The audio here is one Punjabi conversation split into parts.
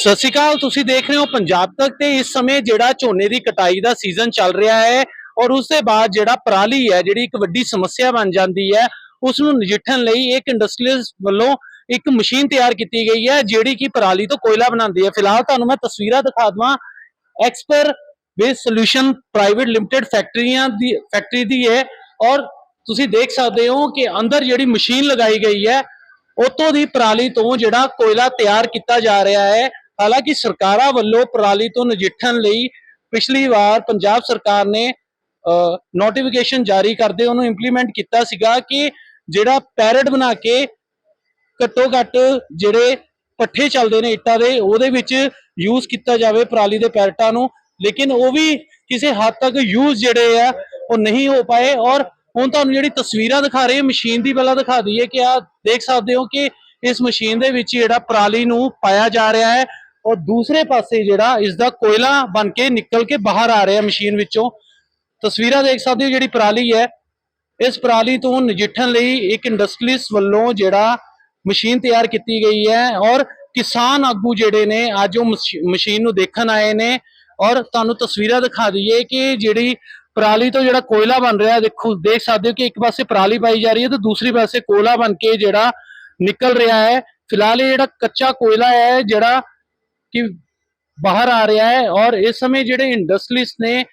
ਸਤਿ ਸ਼੍ਰੀ ਅਕਾਲ, ਤੁਸੀਂ ਦੇਖ ਰਹੇ ਹੋ ਪੰਜਾਬ ਤੱਕ ਤੇ ਇਸ ਸਮੇਂ ਜਿਹੜਾ ਝੋਨੇ ਦੀ ਕਟਾਈ ਦਾ ਸੀਜ਼ਨ ਚੱਲ ਰਿਹਾ ਹੈ ਔਰ ਉਸ ਦੇ ਬਾਅਦ ਜਿਹੜਾ ਪਰਾਲੀ ਹੈ, ਜਿਹੜੀ ਇੱਕ ਵੱਡੀ ਸਮੱਸਿਆ ਬਣ ਜਾਂਦੀ ਹੈ, ਉਸ ਨੂੰ ਨਜਿੱਠਣ ਲਈ ਇੱਕ ਇੰਡਸਟਰੀਅਲਿਸਟ ਵੱਲੋਂ ਇੱਕ ਮਸ਼ੀਨ ਤਿਆਰ ਕੀਤੀ ਗਈ ਹੈ, ਜਿਹੜੀ ਕਿ ਪਰਾਲੀ ਤੋਂ ਕੋਇਲਾ ਬਣਾਉਂਦੀ ਹੈ। ਫਿਲਹਾਲ ਤੁਹਾਨੂੰ ਮੈਂ ਤਸਵੀਰਾਂ ਦਿਖਾ ਦਵਾਂ। ਐਕਸਪਰ ਵੇਸ ਸੋਲੂਸ਼ਨ ਪ੍ਰਾਈਵੇਟ ਲਿਮਟਿਡ ਫੈਕਟਰੀਆਂ ਦੀ ਫੈਕਟਰੀ ਦੀ ਹੈ ਔਰ ਤੁਸੀਂ ਦੇਖ ਸਕਦੇ ਹੋ ਕਿ ਅੰਦਰ ਜਿਹੜੀ ਮਸ਼ੀਨ ਲਗਾਈ ਗਈ ਹੈ, ਉਤੋਂ ਦੀ ਪਰਾਲੀ ਤੋਂ ਜਿਹੜਾ ਕੋਇਲਾ ਤਿਆਰ ਕੀਤਾ ਜਾ ਰਿਹਾ ਹੈ। ਹਾਲਾਂਕਿ ਸਰਕਾਰਾਂ ਵੱਲੋਂ ਪਰਾਲੀ ਤੋਂ ਨਜਿੱਠਣ ਲਈ ਪਿਛਲੀ ਵਾਰ ਪੰਜਾਬ ਸਰਕਾਰ ਨੇ ਨੋਟੀਫਿਕੇਸ਼ਨ ਜਾਰੀ ਕਰਦੇ ਉਹਨੂੰ ਇੰਪਲੀਮੈਂਟ ਕੀਤਾ ਸੀਗਾ ਕਿ ਜਿਹੜਾ ਪੈਰਟ ਬਣਾ ਕੇ ਘੱਟੋ ਘੱਟ ਜਿਹੜੇ ਪੱਠੇ ਚੱਲਦੇ ਨੇ ਇੱਟਾਂ ਦੇ, ਉਹਦੇ ਵਿੱਚ ਯੂਜ਼ ਕੀਤਾ ਜਾਵੇ ਪਰਾਲੀ ਦੇ ਪੈਰਟਾਂ ਨੂੰ। ਲੇਕਿਨ ਉਹ ਵੀ ਕਿਸੇ ਹੱਦ ਤੱਕ ਯੂਜ਼ ਜਿਹੜੇ ਆ, ਉਹ ਨਹੀਂ ਹੋ ਪਾਏ ਔਰ ਹੁਣ ਤੁਹਾਨੂੰ ਜਿਹੜੀ ਤਸਵੀਰਾਂ ਦਿਖਾ ਰਹੇ, ਮਸ਼ੀਨ ਦੀ ਪਹਿਲਾਂ ਦਿਖਾ ਦਈਏ ਕਿ ਆ ਦੇਖ ਸਕਦੇ ਹੋ ਕਿ ਇਸ ਮਸ਼ੀਨ ਦੇ ਵਿੱਚ ਜਿਹੜਾ ਪਰਾਲੀ ਨੂੰ ਪਾਇਆ ਜਾ ਰਿਹਾ ਹੈ। ਔਰ ਦੂਸਰੇ ਪਾਸੇ ਜਿਹੜਾ ਇਸ ਦਾ ਕੋਇਲਾ ਬਣ ਕੇ ਨਿਕਲ ਕੇ ਬਾਹਰ ਆ ਰਿਹਾ ਮਸ਼ੀਨ ਵਿੱਚੋਂ, ਤਸਵੀਰਾਂ ਦੇਖ ਸਕਦੇ ਹੋ ਜਿਹੜੀ ਪਰਾਲੀ ਹੈ। ਇਸ ਪਰਾਲੀ ਤੋਂ ਨਜਿੱਠਣ ਲਈ ਇੱਕ ਇੰਡਸਟਰੀਲਿਸਟ ਵੱਲੋਂ ਜਿਹੜਾ ਮਸ਼ੀਨ ਤਿਆਰ ਕੀਤੀ ਗਈ ਹੈ ਔਰ ਕਿਸਾਨ ਆਗੂ ਜਿਹੜੇ ਨੇ ਅੱਜ ਉਹ ਮਸ਼- ਮਸ਼ੀਨ ਨੂੰ ਦੇਖਣ ਆਏ ਨੇ ਔਰ ਤੁਹਾਨੂੰ ਤਸਵੀਰਾਂ ਦਿਖਾ ਦਈਏ ਕਿ ਜਿਹੜੀ ਪਰਾਲੀ ਤੋਂ ਜਿਹੜਾ ਕੋਇਲਾ ਬਣ ਰਿਹਾ, ਦੇਖੋ, ਦੇਖ ਸਕਦੇ ਹੋ ਕਿ ਇੱਕ ਪਾਸੇ ਪਰਾਲੀ ਪਾਈ ਜਾ ਰਹੀ ਹੈ ਤੇ ਦੂਸਰੀ ਪਾਸੇ ਕੋਇਲਾ ਬਣ ਕੇ ਜਿਹੜਾ ਨਿਕਲ ਰਿਹਾ ਹੈ। ਫਿਲਹਾਲ ਇਹ ਜਿਹੜਾ ਕੱਚਾ ਕੋਇਲਾ ਹੈ, ਜਿਹੜਾ ਕਿ ਬਾਹਰ ਆ ਰਿਹਾ ਹੈ ਔਰ ਇਸ ਸਮੇਂ ਜਿਹੜੇ ਇੰਡਸਟਰੀਲਿਸਟ ਨੇ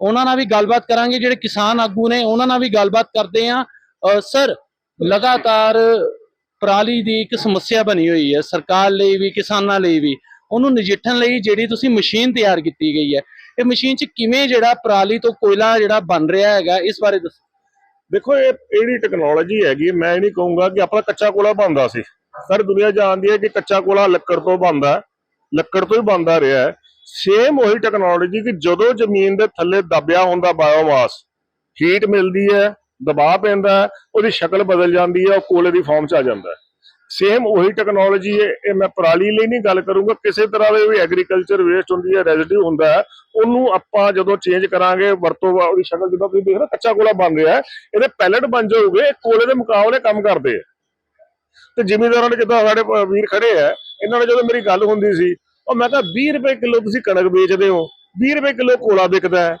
ਉਹਨਾਂ ਨਾਲ ਵੀ ਗੱਲਬਾਤ ਕਰਾਂਗੇ ਜਿਹੜੇ ਕਿਸਾਨ ਆਗੂ ਨੇ ਉਹਨਾਂ ਨਾਲ ਵੀ ਗੱਲਬਾਤ ਕਰਦੇ ਆ ਸਰ ਲਗਾਤਾਰ ਪਰਾਲੀ ਦੀ ਇੱਕ ਸਮੱਸਿਆ ਬਣੀ ਹੋਈ ਹੈ ਸਰਕਾਰ ਲਈ ਵੀ ਕਿਸਾਨਾਂ ਲਈ ਵੀ। ਉਹਨੂੰ ਨਜਿੱਠਣ ਲਈ ਜਿਹੜੀ ਤੁਸੀਂ ਮਸ਼ੀਨ ਤਿਆਰ ਕੀਤੀ ਗਈ ਹੈ ਇਹ ਮਸ਼ੀਨ 'ਚ ਕਿਵੇਂ ਜਿਹੜਾ ਪਰਾਲੀ ਤੋਂ ਕੋਇਲਾ ਜਿਹੜਾ ਬਣ ਰਿਹਾ ਹੈਗਾ ਇਸ ਬਾਰੇ ਦੱਸੋ। ਦੇਖੋ ਇਹ ਇਹਦੀ ਟੈਕਨੋਲੋਜੀ ਹੈਗੀ ਮੈਂ ਇਹ ਨਹੀਂ ਕਹੂੰਗਾ ਕਿ ਆਪਣਾ ਕੱਚਾ ਕੋਲਾ ਬਣਦਾ ਸੀ। ਸਰ ਦੁਨੀਆ ਜਾਣਦੀ ਹੈ ਕਿ ਕੱਚਾ ਕੋਲਾ ਲੱਕੜ ਤੋਂ ਬਣਦਾ ਹੈ, ਲੱਕੜ ਤੋਂ ਹੀ ਬਣਦਾ ਰਿਹਾ ਹੈ। ਸੇਮ ਉਹੀ ਟੈਕਨੋਲੋਜੀ ਕਿ ਜਦੋਂ ਜ਼ਮੀਨ ਦੇ ਥੱਲੇ ਦਬਿਆ ਹੁੰਦਾ ਬਾਇਓਮਾਸ ਹੀਟ ਮਿਲਦੀ ਹੈ, ਦਬਾਅ ਪੈਂਦਾ ਉਹਦੀ ਸ਼ਕਲ ਬਦਲ ਜਾਂਦੀ ਹੈ, ਉਹ ਕੋਲੇ ਦੀ ਫਾਰਮ ਚ ਆ ਜਾਂਦਾ ਹੈ। ਸੇਮ ਉਹੀ ਟੈਕਨੋਲੋਜੀ ਹੈ, ਇਹ ਮੈਂ ਪਰਾਲੀ ਲਈ ਨਹੀਂ ਗੱਲ ਕਰੂੰਗਾ, ਕਿਸੇ ਤਰ੍ਹਾਂ ਦੇ ਵੀ ਐਗਰੀਕਲਚਰ ਵੇਸਟ ਹੁੰਦੀ ਹੈ ਰੈਜ਼ਿਡਿਊ ਹੁੰਦਾ ਹੈ, ਉਹਨੂੰ ਆਪਾਂ ਜਦੋਂ ਚੇਂਜ ਕਰਾਂਗੇ, ਵਰਤੋਂ ਉਹਦੀ ਸ਼ਕਲ ਜਿੱਦਾਂ ਤੁਸੀਂ ਦੇਖ ਰਹੇ ਕੱਚਾ ਕੋਲਾ ਬਣ ਰਿਹਾ ਇਹਦੇ ਪੈਲਟ ਬਣ ਜਾਊਗੇ ਕੋਲੇ ਦੇ ਮੁਕਾਬਲੇ ਕੰਮ ਕਰਦੇ ਆ ਤੇ ਜ਼ਿਮੀਂਦਾਰਾਂ ਨੇ ਜਿੱਦਾਂ ਸਾਡੇ ਵੀਰ ਖੜੇ ਆ ਇਹਨਾਂ ਨਾਲ ਜਦੋਂ ਮੇਰੀ ਗੱਲ ਹੁੰਦੀ ਸੀ, ਉਹ ਮੈਂ ਕਿਹਾ 20 ਰੁਪਏ ਕਿਲੋ ਤੁਸੀਂ ਕਣਕ ਵੇਚਦੇ ਹੋ 20 ਰੁਪਏ ਕਿਲੋ ਕੋਲਾ ਵਿਕਦਾ ਹੈ।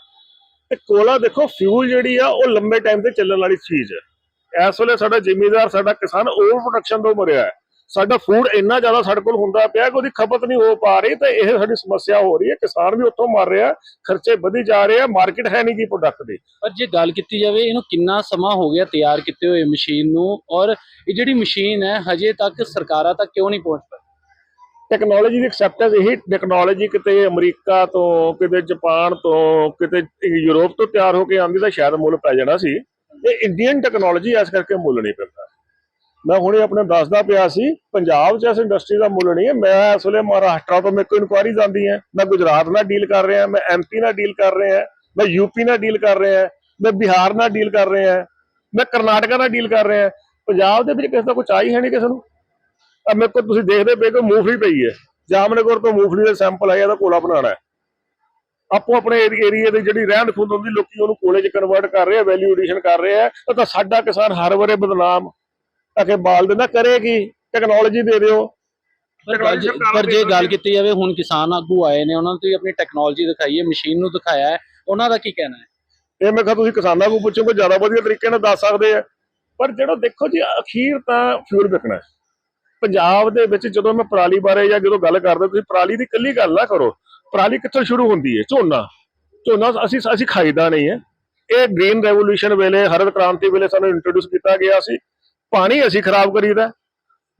ਤੇ ਕੋਲਾ ਦੇਖੋ ਫਿਊਲ ਜਿਹੜੀ ਆ, ਉਹ ਲੰਬੇ ਟਾਈਮ ਤੇ ਚੱਲਣ ਵਾਲੀ ਚੀਜ਼ ਹੈ। ਇਸ ਵੇਲੇ ਸਾਡਾ ਜ਼ਿਮੀਦਾਰ, ਸਾਡਾ ਕਿਸਾਨ ਓਵਰ ਪ੍ਰੋਡਕਸ਼ਨ ਤੋਂ ਮਰਿਆ ਹੈ। ਸਾਡਾ ਫੂਡ ਇੰਨਾ ਜ਼ਿਆਦਾ ਸਾਡੇ ਕੋਲ ਹੁੰਦਾ ਪਿਆ ਕਿ ਉਹਦੀ ਖਪਤ ਨਹੀਂ ਹੋ ਪਾ ਰਹੀ ਤੇ ਇਹ ਸਾਡੀ ਸਮੱਸਿਆ ਹੋ ਰਹੀ ਹੈ। ਕਿਸਾਨ ਵੀ ਉੱਥੋਂ ਮਰ ਰਿਹਾ, ਖਰਚੇ ਵਧੀ ਜਾ ਰਹੇ ਆ ਮਾਰਕੀਟ ਹੈ ਨਹੀਂ ਕੀ ਪ੍ਰੋਡਕਟ ਦੀ। ਪਰ ਜੇ ਗੱਲ ਕੀਤੀ ਜਾਵੇ, ਇਹਨੂੰ ਕਿੰਨਾ ਸਮਾਂ ਹੋ ਗਿਆ ਤਿਆਰ ਕੀਤੇ ਹੋਏ ਮਸ਼ੀਨ ਨੂੰ? ਔਰ ਇਹ ਜਿਹੜੀ ਮਸ਼ੀਨ ਹੈ, ਹਜੇ ਤੱਕ ਸਰਕਾਰਾਂ ਤੱਕ ਕਿਉਂ ਨਹੀਂ ਪਹੁੰਚ ਪਾਈ? ਟੈਕਨੋਲੋਜੀ ਦੀ ਐਕਸੈਪਟੈਂਸ ਇਹੀ ਟੈਕਨੋਲੋਜੀ ਕਿਤੇ ਅਮਰੀਕਾ ਤੋਂ, ਕਿਤੇ ਜਾਪਾਨ ਤੋਂ, ਕਿਤੇ ਯੂਰਪ ਤੋਂ ਤਿਆਰ ਹੋ ਕੇ ਆਉਂਦੀ ਤਾਂ ਸ਼ਾਇਦ ਮੁੱਲ ਪੈ ਜਾਣਾ ਸੀ। ਇਹ ਇੰਡੀਅਨ ਟੈਕਨੋਲੋਜੀ ਇਸ ਕਰਕੇ ਮੁੱਲ ਨਹੀਂ ਪੈਂਦਾ। ਮੈਂ ਹੁਣੇ ਆਪਣੇ ਦੱਸਦਾ ਪਿਆ ਸੀ, ਪੰਜਾਬ 'ਚ ਇਸ ਇੰਡਸਟਰੀ ਦਾ ਮੁੱਲ ਨਹੀਂ ਹੈ। ਮੈਂ ਇਸ ਵੇਲੇ ਮਹਾਰਾਸ਼ਟਰ ਤੋਂ ਮੇਰੇ ਕੋਲ ਇਨਕੁਆਇਰੀਜ਼ ਆਉਂਦੀ ਹੈ। ਮੈਂ ਗੁਜਰਾਤ ਨਾਲ ਡੀਲ ਕਰ ਰਿਹਾ, ਮੈਂ ਐਮਪੀ ਨਾਲ ਡੀਲ ਕਰ ਰਿਹਾ, ਮੈਂ ਯੂਪੀ ਨਾਲ ਡੀਲ ਕਰ ਰਿਹਾ, ਮੈਂ ਬਿਹਾਰ ਨਾਲ ਡੀਲ ਕਰ ਰਿਹਾ, ਮੈਂ ਕਰਨਾਟਕਾ ਨਾਲ ਡੀਲ ਕਰ ਰਿਹਾ। ਪੰਜਾਬ ਦੇ ਵਿੱਚ ਕਿਸੇ ਦਾ ਕੋਈ ਆਈ ਹੈ ਨਹੀਂ ਕਿਸੇ ਨੂੰ। ਆ ਮੇਰੇ ਕੋਲ ਤੁਸੀਂ ਦੇਖਦੇ ਪਏ ਕਿ ਮੂੰਗਫਲੀ ਪਈ ਹੈ। ਜਾਮਨਗਰ ਤੋਂ ਮੂੰਗਫਲੀ ਦਾ ਸੈਂਪਲ ਆਇਆ ਇਹਦਾ ਕੋਲਾ ਬਣਾਉਣਾ ਹੈ। ਆਪੋ ਆਪਣੇ ਏਰੀਏ ਦੇ ਜਿਹੜੀ ਰਹਿੰਦ ਖੂੰਦ ਹੁੰਦੀ ਲੋਕੀ ਉਹਨੂੰ ਕੋਲੇ 'ਚ ਕਨਵਰਟ ਕਰ ਰਹੇ ਆ ਵੈਲਿਊ ਐਡੀਸ਼ਨ ਕਰ ਰਹੇ ਆ। ਤਾਂ ਸਾਡਾ ਕਿਸਾਨ ਹਰ ਵਾਰੇ ਬਦਨਾਮ। ਅਕੇ ਬਾਲ ਦਿੰਦਾ ਕਰੇ ਕੀ? ਟੈਕਨੋਲੋਜੀ ਦੇ ਦਿਓ। ਪਰ ਗੱਲ ਜੇ- ਪਰ ਜੇ ਗੱਲ ਕੀਤੀ ਜਾਵੇ ਹੁਣ ਕਿਸਾਨ ਆਗੂ ਆਏ ਨੇ ਉਹਨਾਂ ਨੂੰ ਤੁਸੀਂ ਆਪਣੀ ਟੈਕਨੋਲੋਜੀ ਦਿਖਾਈ ਹੈ ਮਸ਼ੀਨ ਨੂੰ ਦਿਖਾਇਆ ਹੈ ਉਹਨਾਂ ਦਾ ਕੀ ਕਹਿਣਾ ਹੈ? ਇਹ ਮੈਂ ਕਿਹਾ ਤੁਸੀਂ ਕਿਸਾਨਾਂ ਨੂੰ ਪੁੱਛੋਗੇ ਜ਼ਿਆਦਾ ਵਧੀਆ ਤਰੀਕੇ ਨਾਲ ਦੱਸ ਸਕਦੇ ਆ। ਪਰ ਜਿਹੜਾ ਦੇਖੋ ਜੀ ਅਖੀਰ ਤਾਂ ਫਿਊਲ ਵਿਕਣਾ ਹੈ। ਪੰਜਾਬ ਦੇ ਵਿੱਚ ਜਦੋਂ ਮੈਂ ਪਰਾਲੀ ਬਾਰੇ ਜਾਂ ਜਦੋਂ ਗੱਲ ਕਰਦੇ, ਤੁਸੀਂ ਪਰਾਲੀ ਦੀ ਇਕੱਲੀ ਗੱਲ ਨਾ ਕਰੋ। ਪਰਾਲੀ ਕਿੱਥੋਂ ਸ਼ੁਰੂ ਹੁੰਦੀ ਹੈ? ਝੋਨਾ। ਝੋਨਾ ਅਸੀਂ ਅਸੀਂ ਖਾਈਦਾ ਨਹੀਂ ਹੈ। ਇਹ ਗ੍ਰੀਨ ਰੈਵੋਲੂਸ਼ਨ ਵੇਲੇ, ਹਰਿਤ ਕ੍ਰਾਂਤੀ ਵੇਲੇ ਸਾਨੂੰ ਇੰਟਰੋਡਿਊਸ ਕੀਤਾ ਗਿਆ ਸੀ। ਪਾਣੀ ਅਸੀਂ ਖਰਾਬ ਕਰੀਦਾ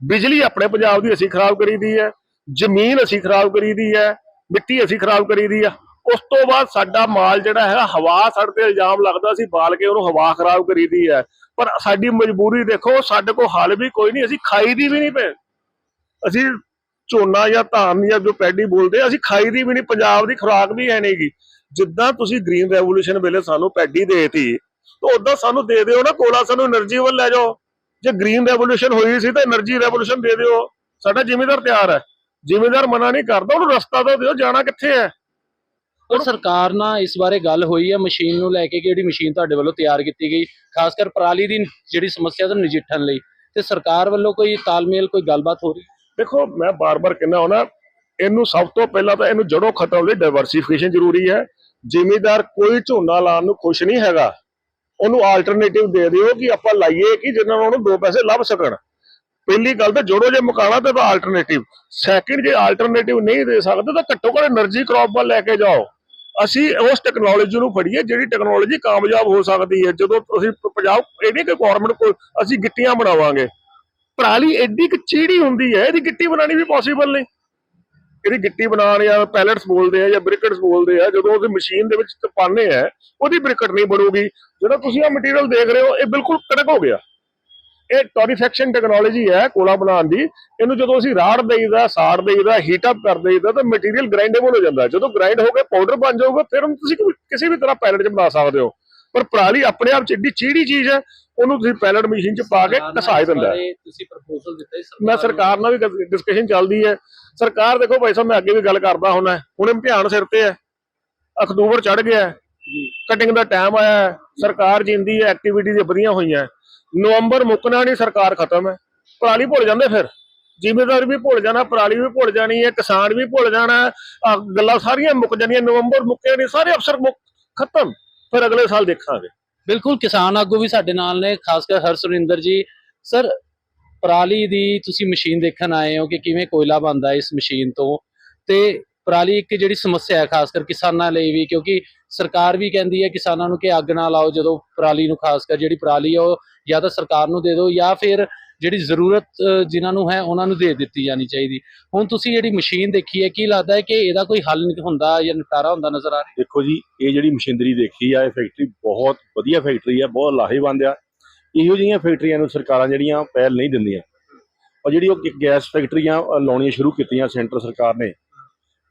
ਬਿਜਲੀ ਆਪਣੇ ਪੰਜਾਬ ਦੀ ਅਸੀਂ ਖਰਾਬ ਕਰੀਦੀ ਹੈ। ਜ਼ਮੀਨ ਅਸੀਂ ਖਰਾਬ ਕਰੀਦੀ ਹੈ। ਮਿੱਟੀ ਅਸੀਂ ਖਰਾਬ ਕਰੀਦੀ ਆ ਉਸ ਤੋਂ ਬਾਅਦ ਸਾਡਾ ਮਾਲ ਜਿਹੜਾ ਹੈਗਾ, ਹਵਾ ਸਾਡੇ ਤੇ ਇਲਜ਼ਾਮ ਲੱਗਦਾ ਸੀ, ਬਾਲ ਕੇ ਉਹਨੂੰ ਹਵਾ ਖਰਾਬ ਕਰੀਦੀ ਹੈ। ਪਰ ਸਾਡੀ ਮਜਬੂਰੀ ਦੇਖੋ, ਸਾਡੇ ਕੋਲ ਹਲ ਵੀ ਕੋਈ ਨਹੀਂ, ਅਸੀਂ ਖਾਈ ਦੀ ਵੀ ਨਹੀਂ ਪੈ ਅਸੀਂ ਝੋਨਾ ਜਾਂ ਧਾਨ ਜਾਂ ਜੋ ਪੈਡੀ ਬੋਲਦੇ ਅਸੀਂ ਖਾਈ ਦੀ ਵੀ ਨਹੀਂ, ਪੰਜਾਬ ਦੀ ਖੁਰਾਕ ਵੀ ਹੈ ਨਹੀਂਗੀ। ਜਿੱਦਾਂ ਤੁਸੀਂ ਗ੍ਰੀਨ ਰੈਵੋਲੂਸ਼ਨ ਵੇਲੇ ਸਾਨੂੰ ਪੈਡੀ ਦੇਤੀ ਤਾਂ ਉਦੋਂ ਸਾਨੂੰ ਦੇ ਦਿਓ ਨਾ ਕੋਲਾ, ਸਾਨੂੰ એનર્ਜੀ ਵੱਲ ਲੈ ਜਾਓ। ਜੇ ਗ੍ਰੀਨ ਰੈਵੋਲੂਸ਼ਨ ਹੋਈ ਸੀ ਤਾਂ એનર્ਜੀ ਰੈਵੋਲੂਸ਼ਨ ਦੇ ਦਿਓ। ਸਾਡਾ ਜ਼ਿਮੀਦਾਰ ਤਿਆਰ ਹੈ। ਜ਼ਿਮੀਦਾਰ ਮਨਾ ਨਹੀਂ ਕਰਦਾ, ਉਹਨੂੰ ਰਸਤਾ ਤਾਂ ਦਿਓ, ਜਾਣਾ ਕਿੱਥੇ ਹੈ? ਪਰ ਸਰਕਾਰ ਨਾਲ ਇਸ ਬਾਰੇ ਗੱਲ ਹੋਈ ਹੈ ਮਸ਼ੀਨ ਨੂੰ ਲੈ ਕੇ ਕਿ ਮਸ਼ੀਨ ਤੁਹਾਡੇ ਵੱਲੋਂ ਤਿਆਰ ਕੀਤੀ ਗਈ, ਖਾਸ ਕਰ ਪਰਾਲੀ ਦੀ ਜਿਹੜੀ ਸਮੱਸਿਆ ਤੋਂ ਨਜਿੱਠਣ ਲਈ। ਤੇ ਸਰਕਾਰ ਵੱਲੋਂ ਕੋਈ ਤਾਲਮੇਲ, ਕੋਈ ਗੱਲਬਾਤ ਹੋ ਰਹੀ ਦੇਖੋ, ਮੈਂ ਬਾਰ-ਬਾਰ ਕਹਿੰਦਾ ਹਾਂ ਇਹਨੂੰ ਸਭ ਤੋਂ ਪਹਿਲਾਂ ਤਾਂ ਇਹਨੂੰ ਜੜੋਂ ਖਤਮ ਲਈ ਡਾਈਵਰਸੀਫਿਕੇਸ਼ਨ ਜ਼ਰੂਰੀ ਹੈ। ਜ਼ਿਮੀਦਾਰ ਕੋਈ ਝੋਨਾ ਲਾਉਣ ਨੂੰ ਖੁਸ਼ ਨਹੀਂ ਹੈਗਾ। ਉਹਨੂੰ ਆਲਟਰਨੇਟਿਵ ਦੇ ਦਿਓ ਕਿ ਆਪਾਂ ਲਾਈਏ ਕਿ ਜਿਨ੍ਹਾਂ ਨੂੰ ਦੋ ਪੈਸੇ ਲੱਭ ਸਕਣ। ਪਹਿਲੀ ਗੱਲ ਤਾਂ ਜੋੜੋ ਜੇ ਮੁਕਾਣਾ ਤਾਂ ਆਲਟਰਨੇਟਿਵ ਸੈਕਿੰਡ ਜੇ ਆਲਟਰਨੇਟਿਵ ਨਹੀਂ ਦੇ ਸਕਦੇ ਤਾਂ ਘੱਟੋ ਘੱਟ એનર્ਜੀ ਕ੍ਰੌਪ ਵੱਲ ਲੈ ਕੇ ਜਾਓ। ਅਸੀਂ ਉਸ ਟੈਕਨੋਲੋਜੀ ਨੂੰ ਫੜੀਏ ਜਿਹੜੀ ਟੈਕਨੋਲੋਜੀ ਕਾਮਯਾਬ ਹੋ ਸਕਦੀ ਹੈ। ਜਦੋਂ ਅਸੀਂ ਪੰਜਾਬ, ਇਹ ਨਹੀਂ ਕਿ ਗਵਰਨਮੈਂਟ ਕੋਲ ਅਸੀਂ ਗਿੱਟੀਆਂ ਬਣਾਵਾਂਗੇ। ਪਰਾਲੀ ਐਡੀ ਕਿ ਚੀੜੀ ਹੁੰਦੀ ਹੈ, ਇਹਦੀ ਗਿੱਟੀ ਬਣਾਉਣੀ ਵੀ ਪੋਸੀਬਲ ਨਹੀਂ। ਇਹਦੀ ਗਿੱਟੀ ਬਣਾਉਣ ਜਾਂ ਪੈਲਟਸ ਬੋਲਦੇ ਆ ਜਾਂ ਬ੍ਰਿਕਟਸ ਬੋਲਦੇ ਆ, ਜਦੋਂ ਉਹਦੀ ਮਸ਼ੀਨ ਦੇ ਵਿੱਚ ਪਾਣੇ ਆ ਉਹਦੀ ਬ੍ਰਿਕਟ ਨਹੀਂ ਬਣੂਗੀ। ਜਿਹੜਾ ਤੁਸੀਂ ਆ ਮਟੀਰੀਅਲ ਦੇਖ ਰਹੇ ਹੋ, ਇਹ ਬਿਲਕੁਲ ਕੜਕ ਹੋ ਗਿਆ। ਇਹ ਟੋਰੀਫੈਕਸ਼ਨ ਟੈਕਨੋਲੋਜੀ ਹੈ ਕੋਲਾ ਬਣਾਉਣ ਦੀ। ਇਹਨੂੰ ਜਦੋਂ ਅਸੀਂ ਰਾੜ ਦੇਈਦਾ ਸਾੜ ਦੇਈਦਾ ਹੀਟ ਅਪ ਕਰ ਦੇਈਦਾ ਤਾਂ ਮਟੀਰੀਅਲ ਗ੍ਰਾਈਂਡੇਬਲ ਹੋ ਜਾਂਦਾ। ਜਦੋਂ ਗ੍ਰਾਈਂਡ ਹੋ ਕੇ ਪਾਊਡਰ ਬਣ ਜਾਊਗਾ ਫਿਰ ਉਹਨੂੰ ਤੁਸੀਂ ਕਿਸੇ ਵੀ ਤਰ੍ਹਾਂ ਪੈਲਟ 'ਚ ਬਣਾ ਸਕਦੇ ਹੋ। ਪਰ ਪਰਾਲੀ ਆਪਣੇ ਆਪ 'ਚ ਏਡੀ ਚੀੜੀ ਚੀਜ਼ ਹੈ ਉਹਨੂੰ ਤੁਸੀਂ ਪੈਲਟ ਮਸ਼ੀਨ 'ਚ ਪਾ ਕੇ ਘਸਾ ਦਿੰਦਾ ਹੈ। ਤੁਸੀਂ ਪ੍ਰਪੋਜ਼ਲ ਦਿੱਤਾ ਸੀ ਮੈਂ ਸਰਕਾਰ ਨਾਲ ਵੀ ਡਿਸਕਸ਼ਨ ਚੱਲਦੀ ਹੈ। ਸਰਕਾਰ ਦੇਖੋ ਭਾਈ ਸਾਹਿਬ ਮੈਂ ਅੱਗੇ ਵੀ ਗੱਲ ਕਰਦਾ ਹੁੰਦਾ ਹੁਣ ਇਮਤਿਹਾਨ ਸਿਰ ਤੇ ਹੈ। ਅਕਤੂਬਰ ਚੜ ਗਿਆ ਕਟਿੰਗ ਦਾ ਟਾਈਮ ਆਇਆ ਸਰਕਾਰ ਜਿੰਦੀ ਹੈ ਐਕਟੀਵਿਟੀਜ਼ ਵਧੀਆਂ ਹੋਈਆਂ ਨਵੰਬਰ ਮੁੱਕਣਾ ਨਹੀਂ, ਸਰਕਾਰ ਖਤਮ ਹੈ। ਪਰਾਲੀ ਭੁੱਲ ਜਾਂਦੇ ਫਿਰ। ਜ਼ਿਮੀਦਾਰ ਵੀ ਭੁੱਲ ਜਾਣਾ, ਪਰਾਲੀ ਵੀ ਭੁੱਲ ਜਾਣੀ ਹੈ, ਕਿਸਾਨ ਵੀ ਭੁੱਲ ਜਾਣਾ ਗੱਲਾਂ ਸਾਰੀਆਂ ਮੁੱਕ ਜਾਣੀਆਂ ਨਵੰਬਰ ਮੁੱਕੇ ਨਹੀਂ, ਸਾਰੇ ਅਫਸਰ ਮੁੱਕ, ਖਤਮ। ਫਿਰ ਅਗਲੇ ਸਾਲ ਦੇਖਾਂਗੇ। ਬਿਲਕੁਲ, ਕਿਸਾਨ ਆਗੂ ਵੀ ਸਾਡੇ ਨਾਲ ਨੇ, ਖਾਸ ਕਰ ਹਰ ਸੁਰਿੰਦਰ ਜੀ। ਸਰ ਪਰਾਲੀ ਦੀ ਤੁਸੀਂ ਮਸ਼ੀਨ ਦੇਖਣ ਆਏ ਹੋ ਕਿ ਕਿਵੇਂ ਕੋਇਲਾ ਬਣਦਾ ਇਸ ਮਸ਼ੀਨ ਤੋਂ? ਤੇ ਪਰਾਲੀ ਇੱਕ ਜਿਹੜੀ ਸਮੱਸਿਆ ਹੈ ਖਾਸ ਕਰ ਕਿਸਾਨਾਂ ਲਈ ਵੀ ਕਿਉਂਕਿ ਸਰਕਾਰ ਵੀ ਕਹਿੰਦੀ ਹੈ ਕਿਸਾਨਾਂ ਨੂੰ ਕਿ ਅੱਗ ਨਾ ਲਾਓ ਜਦੋਂ ਪਰਾਲੀ ਨੂੰ ਖਾਸ ਕਰ ਜਿਹੜੀ ਪਰਾਲੀ ਆ ਉਹ ਜਾਂ ਤਾਂ ਸਰਕਾਰ ਨੂੰ ਦੇ ਦਿਓ ਜਾਂ ਫਿਰ ਜਿਹੜੀ ਜ਼ਰੂਰਤ ਅ, ਜਿਨ੍ਹਾਂ ਨੂੰ ਹੈ ਉਹਨਾਂ ਨੂੰ ਦੇ ਦਿੱਤੀ ਜਾਣੀ ਚਾਹੀਦੀ। ਹੁਣ ਤੁਸੀਂ ਜਿਹੜੀ ਮਸ਼ੀਨ ਦੇਖੀ ਹੈ ਕੀ ਲੱਗਦਾ ਹੈ ਕਿ ਇਹਦਾ ਕੋਈ ਹੱਲ ਹੁੰਦਾ ਜਾਂ ਨਿਪਟਾਰਾ ਹੁੰਦਾ ਨਜ਼ਰ ਆ ਰਿਹਾ? ਦੇਖੋ ਜੀ ਇਹ ਜਿਹੜੀ ਮਸ਼ੀਨਰੀ ਦੇਖੀ ਆ ਇਹ ਫੈਕਟਰੀ ਬਹੁਤ ਵਧੀਆ ਫੈਕਟਰੀ ਆ ਬਹੁਤ ਲਾਹੇਵੰਦ ਆ। ਇਹੋ ਜਿਹੀਆਂ ਫੈਕਟਰੀਆਂ ਨੂੰ ਸਰਕਾਰਾਂ ਜਿਹੜੀਆਂ ਪਹਿਲ ਨਹੀਂ ਦਿੰਦੀਆਂ। ਔਰ ਜਿਹੜੀ ਉਹ ਗੈਸ ਫੈਕਟਰੀਆਂ ਲਾਉਣੀਆਂ ਸ਼ੁਰੂ ਕੀਤੀਆਂ ਸੈਂਟਰ ਸਰਕਾਰ ਨੇ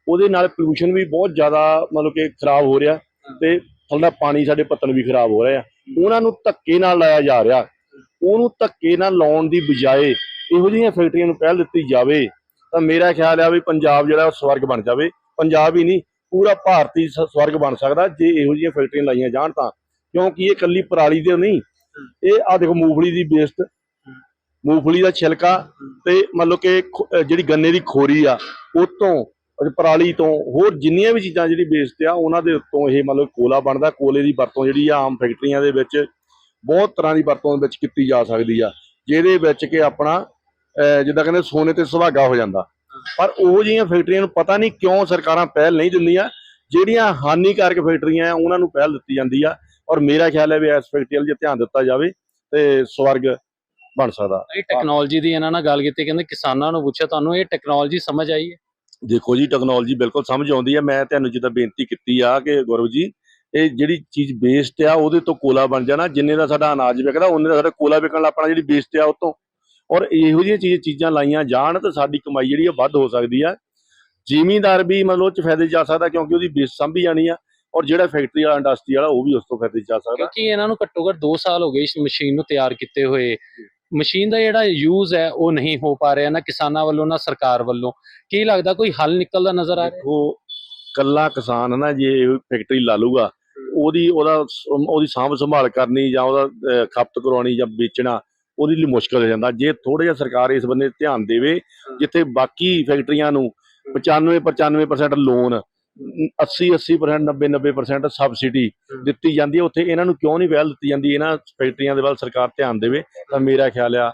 ਉਹਦੇ ਨਾਲ ਪੋਲੂਸ਼ਨ ਵੀ ਬਹੁਤ ਜ਼ਿਆਦਾ ਮਤਲਬ ਕਿ ਖਰਾਬ ਹੋ ਰਿਹਾ ਤੇ ਥੱਲੇ ਪਾਣੀ ਸਾਡੇ ਪੱਤਨ ਵੀ ਖਰਾਬ ਹੋ ਰਿਹਾ। ਉਹਨਾਂ ਨੂੰ ਧੱਕੇ ਨਾਲ ਲਾਇਆ ਜਾ ਰਿਹਾ। ਉਹਨੂੰ ਧੱਕੇ ਨਾਲ ਲਾਉਣ ਦੀ ਬਜਾਏ ਇਹੋ ਜਿਹੀਆਂ ਫੈਕਟਰੀਆਂ ਨੂੰ ਪਹਿਲ ਦਿੱਤੀ ਜਾਵੇ ਤਾਂ ਮੇਰਾ ਖਿਆਲ ਆ ਵੀ ਪੰਜਾਬ ਜਿਹੜਾ ਉਹ ਸਵਰਗ ਬਣ ਜਾਵੇ। ਪੰਜਾਬ ਹੀ ਨਹੀਂ, ਪੂਰਾ ਭਾਰਤੀ ਸ- ਸਵਰਗ ਬਣ ਸਕਦਾ ਜੇ ਇਹੋ ਜਿਹੀਆਂ ਫੈਕਟਰੀਆਂ ਲਾਈਆਂ ਜਾਣ ਤਾਂ। ਕਿਉਂਕਿ ਇਹ ਕੱਲੀ ਪਰਾਲੀ ਦੇ ਨਹੀਂ, ਇਹ ਆ ਦੇਖੋ ਮੂੰਗਫਲੀ ਦੀ ਵੇਸਟ ਮੂੰਗਫਲੀ ਦਾ ਛਿਲਕਾ ਤੇ ਮਤਲਬ ਕਿ ਖੋ- ਜਿਹੜੀ ਗੰਨੇ ਦੀ ਖੋਰੀ ਆ, ਉਹ ਤੋਂ ਅਤੇ ਪਰਾਲੀ ਤੋਂ ਹੋਰ ਜਿੰਨੀਆਂ ਵੀ ਚੀਜ਼ਾਂ ਜਿਹੜੀ ਵੇਸਟ ਆ, ਉਹਨਾਂ ਦੇ ਉੱਤੋਂ ਇਹ ਮਤਲਬ ਕੋਲਾ ਬਣਦਾ, ਕੋਲੇ ਦੀ ਵਰਤੋਂ ਜਿਹੜੀ ਆ ਆਮ ਫੈਕਟਰੀਆਂ ਦੇ ਵਿੱਚ ਬਹੁਤ ਤਰ੍ਹਾਂ ਦੀ ਵਰਤੋਂ ਵਿੱਚ ਕੀਤੀ ਜਾ ਸਕਦੀ ਆ, ਜਿਹਦੇ ਵਿੱਚ ਕਿ ਆਪਣਾ ਜਿੱਦਾਂ ਕਹਿੰਦੇ ਸੋਨੇ ਤੇ ਸੁਹਾਗਾ ਹੋ ਜਾਂਦਾ। ਪਰ ਉਹ ਜਿਹੀਆਂ ਫੈਕਟਰੀਆਂ ਨੂੰ ਪਤਾ ਨਹੀਂ ਕਿਉਂ ਸਰਕਾਰਾਂ ਪਹਿਲ ਨਹੀਂ ਦਿੰਦੀਆਂ, ਜਿਹੜੀਆਂ ਹਾਨੀਕਾਰਕ ਫੈਕਟਰੀਆਂ ਆ, ਉਹਨਾਂ ਨੂੰ ਪਹਿਲ ਦਿੱਤੀ ਜਾਂਦੀ ਆ। ਔਰ ਮੇਰਾ ਖਿਆਲ ਹੈ ਵੀ ਇਸ ਫੈਕਟਰੀ ਵੱਲ ਜੇ ਧਿਆਨ ਦਿੱਤਾ ਜਾਵੇ, ਤੇ ਸਵਰਗ ਬਣ ਸਕਦਾ। ਇਹ ਟੈਕਨੋਲੋਜੀ ਦੀ ਇਹਨਾਂ ਨਾਲ ਗੱਲ ਕੀਤੀ, ਕਹਿੰਦੇ ਕਿਸਾਨਾਂ ਨੂੰ ਪੁੱਛਿਆ, ਤੁਹਾਨੂੰ ਇਹ ਟੈਕਨੋਲੋਜੀ ਸਮਝ ਆਈ ਹੈ? ਦੇਖੋ ਜੀ ਟੈਕਨੋਲੋਜੀ ਬਿਲਕੁਲ ਸਮਝ ਆਉਂਦੀ ਹੈ। ਮੈਂ ਤੁਹਾਨੂੰ ਜਿੱਦਾਂ ਬੇਨਤੀ ਕੀਤੀ ਆ ਕਿ ਗੁਰੂ ਜੀ, ਇਹ ਜਿਹੜੀ ਚੀਜ਼ ਵੇਸਟ ਆ, ਉਹਦੇ ਤੋਂ ਕੋਲਾ ਬਣ ਜਾਣਾ। ਜਿੰਨੇ ਦਾ ਸਾਡਾ ਅਨਾਜ ਵਿਕਦਾ, ਉਹਨੇ ਦਾ ਸਾਡਾ ਕੋਲਾ ਵਿਕਣ ਲੱਗ ਪੈਣਾ ਜਿਹੜੀ ਵੇਸਟ ਆ, ਉਹ ਤੋਂ। ਔਰ ਇਹੋ ਜਿਹੀਆਂ ਚੀਜ਼, ਚੀਜ਼ਾਂ ਲਾਈਆਂ ਜਾਣ ਤਾਂ ਸਾਡੀ ਕਮਾਈ ਜਿਹੜੀ ਆ, ਵੱਧ ਹੋ ਸਕਦੀ ਆ। ਜ਼ਿਮੀਂਦਾਰ ਵੀ ਮਤਲਬ ਚ ਫਾਇਦੇ 'ਚ ਜਾ ਸਕਦਾ, ਕਿਉਂਕਿ ਉਹਦੀ ਬੇਸ ਸੰਭੀ ਜਾਣੀ ਆ। ਔਰ ਜਿਹੜਾ ਫੈਕਟਰੀ ਵਾਲਾ ਇੰਡਸਟਰੀ ਵਾਲਾ, ਉਹ ਵੀ ਉਸ ਤੋਂ ਫਾਇਦੇ 'ਚ ਜਾ ਸਕਦਾ। ਕਿਉਂਕਿ ਇਹਨਾਂ ਨੂੰ ਘੱਟੋ ਘੱਟ 2 ਸਾਲ ਹੋ ਗਏ ਇਸ ਮਸ਼ੀਨ ਨੂੰ ਤਿਆਰ ਕੀਤੇ ਹੋਏ। ਮਸ਼ੀਨ ਦਾ ਜਿਹੜਾ ਯੂਜ਼ ਹੈ, ਉਹ ਨਹੀਂ ਹੋ ਪਾ ਰਿਹਾ ਨਾ ਕਿਸਾਨਾਂ ਵੱਲੋਂ, ਨਾ ਸਰਕਾਰ ਵੱਲੋਂ। ਕੀ ਲੱਗਦਾ, ਕੋਈ ਹੱਲ ਨਿਕਲਦਾ ਨਜ਼ਰ ਆ ਰਿਹਾ? ਦੇਖੋ ਕੱਲਾ ਕਿਸਾਨ ਨਾ, ਜੇ ਫੈਕਟਰੀ ਲਾ ਲੂਗਾ ਉਹਦੀ, ਉਹਦਾ ਉਹਦੀ ਸਾਂਭ ਸੰਭਾਲ ਕਰਨੀ ਜਾਂ ਉਹਦਾ ਖਪਤ ਕਰਵਾਉਣੀ ਜਾਂ ਵੇਚਣਾ, ਉਹਦੇ ਲਈ ਮੁਸ਼ਕਲ ਹੋ ਜਾਂਦਾ। ਜੇ ਥੋੜਾ ਜਿਹਾ ਸਰਕਾਰ ਇਸ ਬੰਦੇ ਧਿਆਨ ਦੇਵੇ, ਜਿੱਥੇ ਬਾਕੀ ਫੈਕਟਰੀਆਂ ਨੂੰ 95 95% ਲੋਨ 80 80% 90 90% ਸਬਸਿਡੀ ਦਿੱਤੀ ਜਾਂਦੀ ਹੈ। ਉੱਥੇ ਇਹਨਾਂ ਨੂੰ ਕਿਉਂ ਨਹੀਂ ਪਹਿਲ ਦਿੱਤੀ ਜਾਂਦੀ? ਇਹਨਾਂ ਫੈਕਟਰੀਆਂ ਦੇ ਵੱਲ ਸਰਕਾਰ ਧਿਆਨ ਦੇਵੇ ਤਾਂ ਮੇਰਾ ਖਿਆਲ ਆ